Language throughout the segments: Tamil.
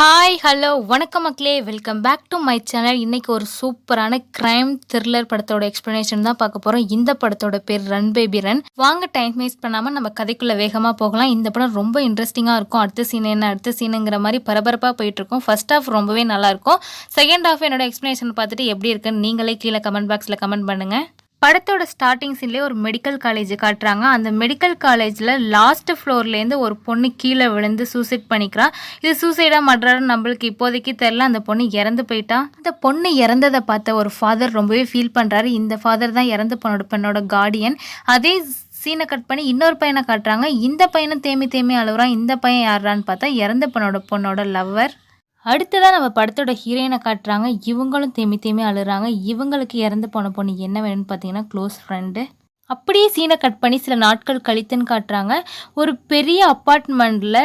ஹாய் ஹலோ வணக்கம் மக்களே. Welcome back to my channel இன்றைக்கி ஒரு சூப்பரான கிரைம் த்ரில்லர் படத்தோட எக்ஸ்ப்ளனேஷன் தான் பார்க்க போகிறோம் இந்த படத்தோட பேர் ரன் பேபி ரன் வாங்க டைம் வேஸ்ட் பண்ணாமல் நம்ம கதைக்குள்ளே வேகமாக போகலாம். இந்த படம் ரொம்ப இன்ட்ரெஸ்டிங்காக இருக்கும். அடுத்த சீன் என்ன அடுத்த சீனுங்கிற மாதிரி பரபரப்பாக போயிட்டுருக்கும் ஃபர்ஸ்ட் ஆஃப் ரொம்பவே நல்லாயிருக்கும் செகண்ட் ஆஃப் என்னோட எக்ஸ்ப்ளனேஷன் பார்த்துட்டு எப்படி இருக்குன்னு நீங்களே கீழே கமெண்ட் பாக்ஸில் கமெண்ட் பண்ணுங்கள் படத்தோட ஸ்டார்டிங் சீன்லேயே ஒரு மெடிக்கல் காலேஜ் காட்டுறாங்க. அந்த மெடிக்கல் காலேஜில் லாஸ்ட் ஃப்ளோர்லேருந்து ஒரு பொண்ணு கீழே விழுந்து சூசைட் பண்ணிக்கிறா. இது சூசைடாக மாட்டுறாருன்னு நம்மளுக்கு இப்போதைக்கு தெரில அந்த பொண்ணு இறந்து போயிட்டா. அந்த பொண்ணு இறந்ததை பார்த்த ஒரு ஃபாதர் ரொம்பவே ஃபீல் பண்ணுறாரு இந்த ஃபாதர் தான் இறந்து பொண்ணோட பெண்ணோட கார்டியன் அதே சீனை கட் பண்ணி இன்னொரு பையனை காட்டுறாங்க. இந்த பையனை தேமி தேமி அழுகுறான் இந்த பையன் யாரான்னு பார்த்தா இறந்த பொண்ணோட பொண்ணோட லவ்வர் அடுத்ததான் நம்ம படத்தோட ஹீரோயினை காட்டுறாங்க. இவங்களும் தேமி தேமி அழுறாங்க. இவங்களுக்கு இறந்து போன பொண்ணு என்ன வேணும்னு பார்த்தீங்கன்னா க்ளோஸ் ஃப்ரெண்டு அப்படியே சீனை கட் பண்ணி சில நாட்கள் கழித்துன்னு காட்டுறாங்க. ஒரு பெரிய அப்பார்ட்மெண்ட்டில்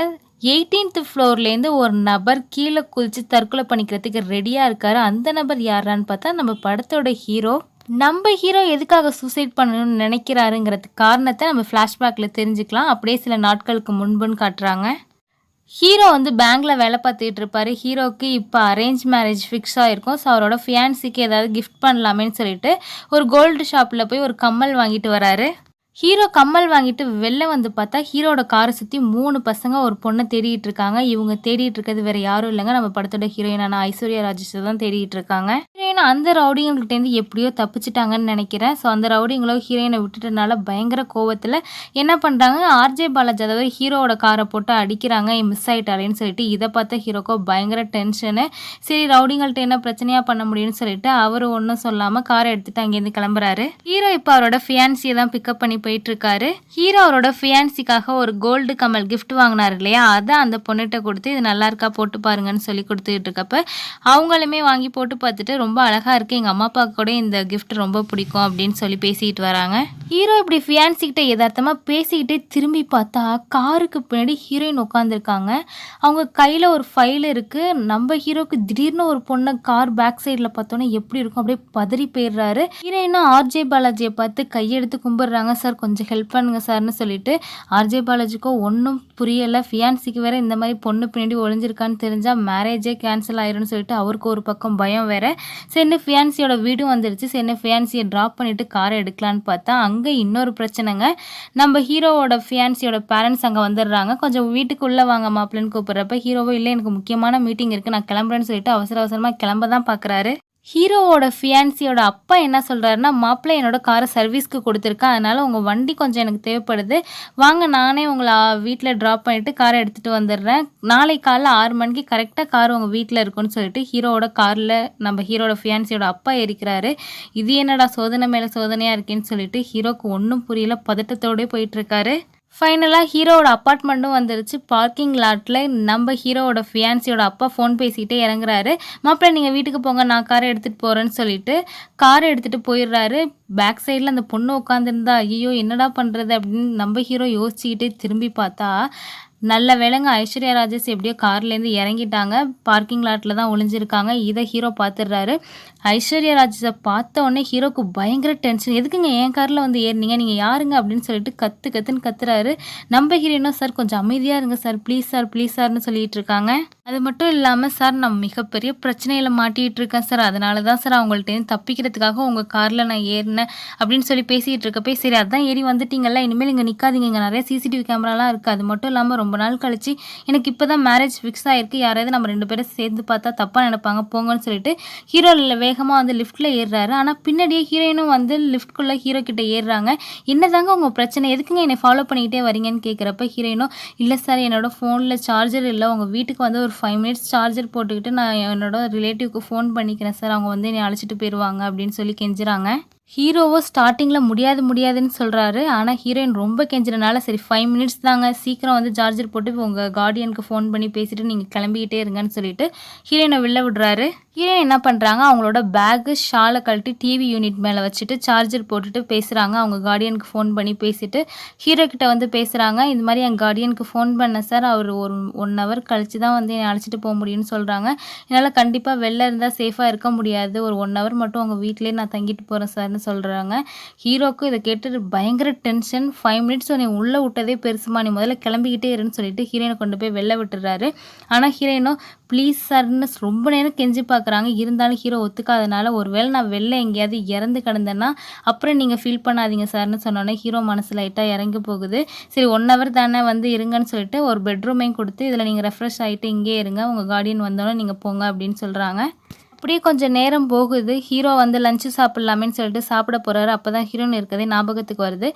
எயிட்டீன்த் ஃப்ளோர்லேருந்து ஒரு நபர் கீழே குதித்து தற்கொலை பண்ணிக்கிறதுக்கு ரெடியாக இருக்கார். அந்த நபர் யாரான்னு பார்த்தா நம்ம படத்தோட ஹீரோ நம்ம ஹீரோ எதுக்காக சூசைட் பண்ணணும்னு நினைக்கிறாருங்கிறது காரணத்தை நம்ம ஃப்ளாஷ்பேக்கில் தெரிஞ்சுக்கலாம். அப்படியே சில நாட்களுக்கு முன்புன்னு காட்டுறாங்க. ஹீரோ வந்து பேங்க்கில் வேலை பார்த்துட்டு இருப்பாரு. ஹீரோக்கு இப்போ அரேஞ்ச் மேரேஜ் ஃபிக்ஸ் ஆகிருக்கும் ஸோ அவரோட ஃபியான்சிக்கு ஏதாவது கிஃப்ட் பண்ணலாமேன்னு சொல்லிட்டு ஒரு கோல்டு ஷாப்பில் போய் ஒரு கம்மல் வாங்கிட்டு வராரு. ஹீரோ கம்மல் வாங்கிட்டு வெளில வந்து பார்த்தா ஹீரோட காரை சுற்றி மூணு பசங்க ஒரு பொண்ணை தேடிட்டு இருக்காங்க. இவங்க தேடிட்டு இருக்கிறது வேற யாரும் இல்லைங்க. நம்ம படத்தோட ஹீரோயினான ஐஸ்வர்யா ராஜேஷ் தான் தேடிட்டு இருக்காங்க. ஹீரோயின் அந்த ரவுடிங்கள்கிட்டேருந்து எப்படியோ தப்பிச்சிட்டாங்கன்னு நினைக்கிறேன். ஸோ அந்த ரவுடிங்களோ ஹீரோயினை விட்டுட்டனால பயங்கர கோவத்தில் என்ன பண்ணுறாங்க ஆர்ஜே பாலாஜி அதாவது ஹீரோவோட காரை போட்டு அடிக்கிறாங்க. மிஸ் ஆகிட்டாரேன்னு சொல்லிட்டு இதை பார்த்த ஹீரோக்கோ பயங்கர டென்ஷனு. சரி ரவுடிங்கள்ட்ட என்ன பிரச்சனையாக பண்ண முடியும்னு சொல்லிட்டு அவர் ஒன்றும் சொல்லாமல் காரை எடுத்துகிட்டு அங்கேருந்து கிளம்புறாரு. ஹீரோ இப்போ அவரோட ஃபியான்சியை தான் பிக்கப் பண்ணி போயிட்டுருக்காரு. ஹீரோ அவரோட ஃபியான்சிக்காக ஒரு கோல்டு கமல் கிஃப்ட் வாங்கினாரு இல்லையா? அதை அந்த பொண்ணுகிட்ட கொடுத்து இது நல்லா இருக்கா? போட்டு பாருங்கன்னு சொல்லி கொடுத்துட்டு இருக்கப்ப அவங்களுமே வாங்கி போட்டு பார்த்துட்டு ரொம்ப அழகாக இருக்குது எங்கள் அம்மா அப்பா கூட இந்த கிஃப்ட் ரொம்ப பிடிக்கும் அப்படின்னு சொல்லி பேசிட்டு வராங்க. ஹீரோ இப்படி ஃபியான்சிக்கிட்ட எதார்த்தமாக பேசிக்கிட்டே திரும்பி பார்த்தா காருக்கு பின்னாடி ஹீரோயின் உட்காந்துருக்காங்க அவங்க கையில் ஒரு ஃபைல் இருக்குது நம்ம ஹீரோக்கு திடீர்னு ஒரு பொண்ணை கார் பேக் சைடில் பார்த்தோன்னே எப்படி இருக்கும்? அப்படியே பதறி போயிடுறாரு. ஹீரோயினும் ஆர்ஜே பாலாஜியை பார்த்து கையெடுத்து கும்பிடுறாங்க. சார் கொஞ்சம் ஹெல்ப் பண்ணுங்க சார்னு சொல்லிட்டு ஆர்ஜே பாலாஜிக்கோ ஒன்றும் புரியலை. ஃபியான்சிக்கு வேற இந்த மாதிரி பொண்ணு பின்னாடி ஒளிஞ்சிருக்கான்னு தெரிஞ்சால் மேரேஜே கேன்சல் ஆயிரும்னு சொல்லிட்டு அவருக்கு ஒரு பக்கம் பயம் வேற. சரின்னு ஃபியான்சியோட வீடும் வந்துருச்சு. சரின்னு ஃபியான்சியை ட்ராப் பண்ணிட்டு காரை எடுக்கலான்னு பார்த்தா அங்கே இன்னொரு பிரச்சனைங்க. நம்ம ஹீரோவோட ஃபியான்சியோட பேரண்ட்ஸ் அங்கே வந்துடுறாங்க. கொஞ்சம் வீட்டுக்குள்ளே வாங்க மாப்பிள்ளைன்னு கூப்பிட்றப்ப ஹீரோவோ இல்லை எனக்கு முக்கியமான மீட்டிங் இருக்குது நான் கிளம்புறேன்னு சொல்லிட்டு அவசர அவசரமாக கிளம்ப தான் பார்க்குறாரு ஹீரோவோட ஃபியான்சியோட அப்பா என்ன சொல்கிறாருன்னா மாப்பிள்ளை என்னோட காரை சர்வீஸ்க்கு கொடுத்துருக்கேன். அதனால் உங்கள் வண்டி கொஞ்சம் எனக்கு தேவைப்படுது. வாங்க நானே உங்களை வீட்டில் ட்ராப் பண்ணிவிட்டு காரை எடுத்துகிட்டு வந்துடுறேன். நாளை காலைல ஆறு மணிக்கு கரெக்டாக கார் உங்கள் வீட்டில் இருக்குன்னு சொல்லிட்டு ஹீரோவோட காரில் நம்ம ஹீரோட ஃபியான்சியோட அப்பா ஏறிக்கிறாரு. இது என்னடா சோதனை மேலே சோதனையாக இருக்கேன்னு சொல்லிட்டு ஹீரோக்கு ஒன்றும் புரியல. பதட்டத்தோடய போயிட்டுருக்காரு ஃபைனலாக ஹீரோவோட அப்பார்ட்மெண்ட்டும் வந்துருச்சு. பார்க்கிங் லாட்டில் நம்ம ஹீரோவோட ஃபியான்சியோட அப்பா ஃபோன் பேசிக்கிட்டே இறங்குறாரு. மாப்பிள்ளை நீங்கள் வீட்டுக்கு போங்க நான் காரை எடுத்துகிட்டு போகிறேன்னு சொல்லிட்டு காரை எடுத்துகிட்டு போயிடுறாரு. பேக் சைடில் அந்த பொண்ணு உட்காந்துருந்தா ஐயோ என்னடா பண்ணுறது அப்படின்னு நம்ம ஹீரோ யோசிச்சுக்கிட்டே திரும்பி பார்த்தா நல்ல வேலைங்க ஐஸ்வர்யா ராஜேஷ் எப்படியோ கார்லேருந்து இறங்கிட்டாங்க. பார்க்கிங் லாட்டில் தான் ஒளிஞ்சிருக்காங்க. இதை ஹீரோ பார்த்துடுறாரு. ஐஸ்வர்யா ராஜேஷை பார்த்த உடனே ஹீரோக்கு பயங்கர டென்ஷன். எதுக்குங்க என் காரில் வந்து ஏறினீங்க? நீங்கள் யாருங்க? அப்படின்னு சொல்லிட்டு கத்து கத்துன்னு கத்துறாரு. நம்ம ஹீரோனா சார் கொஞ்சம் அமைதியாக இருங்க சார். ப்ளீஸ் சார் ப்ளீஸ் சார்னு சொல்லிட்டு இருக்காங்க. அது மட்டும் இல்லாமல் சார் நான் மிகப்பெரிய பிரச்சனையில் மாட்டிகிட்டு இருக்கேன் சார். அதனால தான் சார் அவங்கள்ட்டேருந்து தப்பிக்கிறதுக்காக உங்கள் காரில் நான் ஏறினேன். அப்படின்னு சொல்லி பேசிகிட்டு இருக்கப்பே சரி அதான் ஏறி வந்துட்டீங்கல்ல. இனிமேல் இங்கே நிற்காதீங்க இங்கே நிறைய சிசிடிவி கேமராலாம் இருக்குது அது மட்டும் இல்லாமல் ரொம்ப நாள் கழிச்சு எனக்கு இப்போ தான் மேரேஜ் ஃபிக்ஸ் ஆகிருக்கு யாராவது நம்ம ரெண்டு பேரும் சேர்ந்து பார்த்தா தப்பாக நினைப்பாங்க போங்கன்னு சொல்லிட்டு ஹீரோ வேகமாக வந்து லிஃப்ட்டில் ஏறுறாரு. ஆனால் பின்னாடியே ஹீரோயினும் வந்து லிஃப்ட்குள்ளே ஹீரோ கிட்டே ஏறுறாங்க. என்னதாங்க உங்கள் பிரச்சனை? எதுக்குங்க என்னை ஃபாலோ பண்ணிக்கிட்டே வரீங்கன்னு கேட்குறப்ப ஹீரோயினும் இல்லை சார் என்னோடய ஃபோனில் சார்ஜர் இல்லை. உங்கள் வீட்டுக்கு வந்து ஒரு ஃபைவ் மினிட்ஸ் சார்ஜர் போட்டுக்கிட்டு நான் என்னோட ரிலேட்டிவ்க்கு ஃபோன் பண்ணிக்கிறேன் சார் அவங்க வந்து என்னை அழைச்சிட்டு போயிடுவாங்க அப்படின்னு சொல்லி கெஞ்சுறாங்க. ஹீரோவோ ஸ்டார்டிங்கில் முடியாது முடியாதுன்னு சொல்கிறாரு ஆனால் ஹீரோயின் ரொம்ப கெஞ்சுறனால சரி ஃபைவ் மினிட்ஸ் தாங்க. சீக்கிரம் வந்து சார்ஜர் போட்டு உங்கள் கார்டியனுக்கு ஃபோன் பண்ணி பேசிட்டு நீங்கள் கிளம்பிக்கிட்டே இருங்கன்னு சொல்லிட்டு ஹீரோயினை வெளில விடுறாரு. ஹீரோயின் என்ன பண்ணுறாங்க அவங்களோட பேக்கு ஷாலை கழட்டி டிவி யூனிட் மேலே வச்சுட்டு சார்ஜர் போட்டுட்டு பேசுகிறாங்க அவங்க கார்டியனுக்கு ஃபோன் பண்ணி பேசிட்டு ஹீரோ கிட்ட வந்து பேசுகிறாங்க இந்த மாதிரி என் கார்டியனுக்கு ஃபோன் பண்ணேன் சார் அவர் ஒரு ஒன் ஹவர் கழிச்சு தான் வந்து என்னை அழைச்சிட்டு போக முடியும்னு சொல்கிறாங்க என்னால் கண்டிப்பாக வெளில இருந்தால் சேஃபாக இருக்க முடியாது. ஒரு ஒன் ஹவர் மட்டும் உங்கள் வீட்டிலே நான் தங்கிட்டு போகிறேன் சார் அப்படின்னு சொல்கிறாங்க ஹீரோக்கும் இதை கேட்டு பயங்கர டென்ஷன். ஃபைவ் மினிட்ஸ் உன்னை உள்ளே விட்டதே பெருசுமா நீ முதல்ல கிளம்பிக்கிட்டே இருன்னு சொல்லிட்டு ஹீரோயினை கொண்டு போய் வெளில விட்டுறாரு. ஆனால் ஹீரோயினும் ப்ளீஸ் சார்னு ரொம்ப நேரம் கெஞ்சி பார்க்குறாங்க இருந்தாலும் ஹீரோ ஒத்துக்காதனால ஒருவேளை நான் வெளில எங்கேயாவது இறந்து கிடந்தேன்னா அப்புறம் நீங்கள் ஃபீல் பண்ணாதீங்க சார்னு சொன்னோன்னே ஹீரோ மனசு லைட்டாக இறங்கி போகுது. சரி ஒன் ஹவர் தானே வந்து இருங்கன்னு சொல்லிட்டு ஒரு பெட்ரூமையும் கொடுத்து இதில் நீங்கள் ரெஃப்ரெஷ் ஆகிட்டு இங்கே இருங்க. உங்கள் கார்டியன் வந்தோடனே நீங்கள் போங்க அப்படின்னு சொல்கிறாங்க அப்படியே கொஞ்சம் நேரம் போகுது. ஹீரோ வந்து லஞ்சு சாப்பிட்லாமேன்னு சொல்லிட்டு சாப்பிட போகிறாரு அப்போ தான் ஹீரோயின் இருக்கதே ஞாபகத்துக்கு வருது.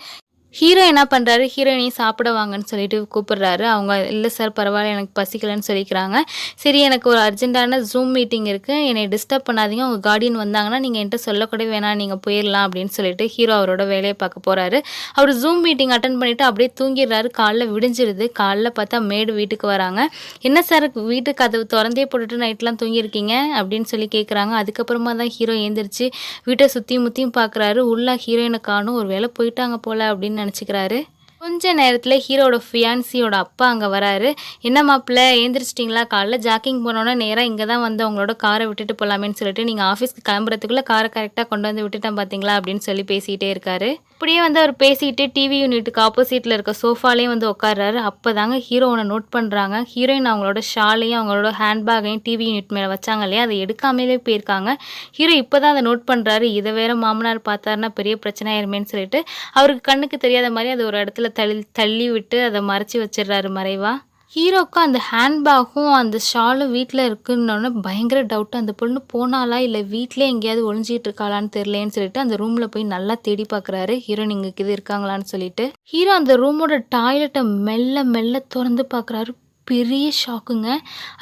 ஹீரோ என்ன பண்ணுறாரு ஹீரோயினையும் சாப்பிட வாங்கன்னு சொல்லிட்டு கூப்பிடுறாரு. அவங்க இல்லை சார் பரவாயில்ல எனக்கு பசிக்கலன்னு சொல்லிக்கிறாங்க. சரி எனக்கு ஒரு அர்ஜென்ட்டான ஜூம் மீட்டிங் இருக்குது என்னை டிஸ்டர்ப் பண்ணாதீங்க. உங்கள் கார்டியன் வந்தாங்கன்னா நீங்கள் என்கிட்ட சொல்லக்கூட வேணாம். நீங்கள் போயிடலாம் அப்படின்னு சொல்லிட்டு ஹீரோ அவரோட வேலையை பார்க்க போகிறாரு அவர் ஜூம் மீட்டிங் அட்டன் பண்ணிவிட்டு அப்படியே தூங்கிடுறாரு. காலைல விடிஞ்சிருது. காலைல பார்த்தா மேடு வீட்டுக்கு வராங்க. என்ன சார் வீட்டு கதவு திறந்தே போட்டுட்டு நைட்லாம் தூங்கியிருக்கீங்க? அப்படின்னு சொல்லி கேட்குறாங்க அதுக்கப்புறமா தான் ஹீரோ ஏந்திரிச்சு வீட்டை சுற்றியும் முற்றியும் பார்க்குறாரு உள்ள ஹீரோயினை காணும். ஒரு வேளை போயிட்டாங்க போல் அப்படின்னு நினச்சிக்கிறாரு. கொஞ்ச நேரத்தில் ஹீரோட ஃபியான்சியோட அப்பா அங்கே வராரு. என்ன மாப்பிள்ள ஏந்திரிச்சிட்டிங்களா? காலைல ஜாக்கிங் போனோன்னே நேராக இங்கே தான் வந்து உங்களோட காரை விட்டுட்டு போகலாமேன்னு சொல்லிட்டு நீங்கள் ஆஃபீஸ்க்கு கிளம்புறதுக்குள்ளே காரை கரெக்டாக கொண்டு வந்து விட்டுட்டேன் பார்த்தீங்களா அப்படின்னு சொல்லி பேசிகிட்டே இருக்காரு. அப்படியே வந்து அவர் பேசிட்டு டிவி யூனிட்டுக்கு ஆப்போசிட்டில் இருக்க சோஃபாலே வந்து உட்கார்றாரு அப்போ தாங்க ஹீரோனை நோட் பண்ணுறாங்க ஹீரோயின் அவங்களோட ஷாலையும் அவங்களோட ஹேண்ட்பேக்கையும் டிவி யூனிட் மேலே வச்சாங்க இல்லையா? அதை எடுக்காமலே போயிருக்காங்க. ஹீரோ இப்போ தான் அதை நோட் பண்ணுறாரு இதை வேற மாமனார் பார்த்தாருன்னா பெரிய பிரச்சனை ஆயிருமேன்னு சொல்லிட்டு அவருக்கு கண்ணுக்கு தெரியாத மாதிரி அதை ஒரு இடத்துல தள்ளி தள்ளி விட்டு அதை மறைச்சி வச்சிடுறாரு மறைவா. ஹீரோக்கு அந்த ஹேண்ட்பேக்கும் அந்த ஷாலும் வீட்டில் இருக்குன்னொன்னே பயங்கர டவுட்டு அந்த பொண்ணு போனாலா இல்லை வீட்டிலே எங்கேயாவது ஒளிஞ்சிட்டு இருக்காளான்னு தெரியலேன்னு சொல்லிட்டு அந்த ரூமில் போய் நல்லா தேடி பார்க்குறாரு. ஹீரோயின் இங்கே இது இருக்காங்களான்னு சொல்லிட்டு. ஹீரோ அந்த ரூமோட டாய்லெட்டை மெல்ல மெல்ல திறந்து பார்க்குறாரு. பெரிய ஷாக்குங்க.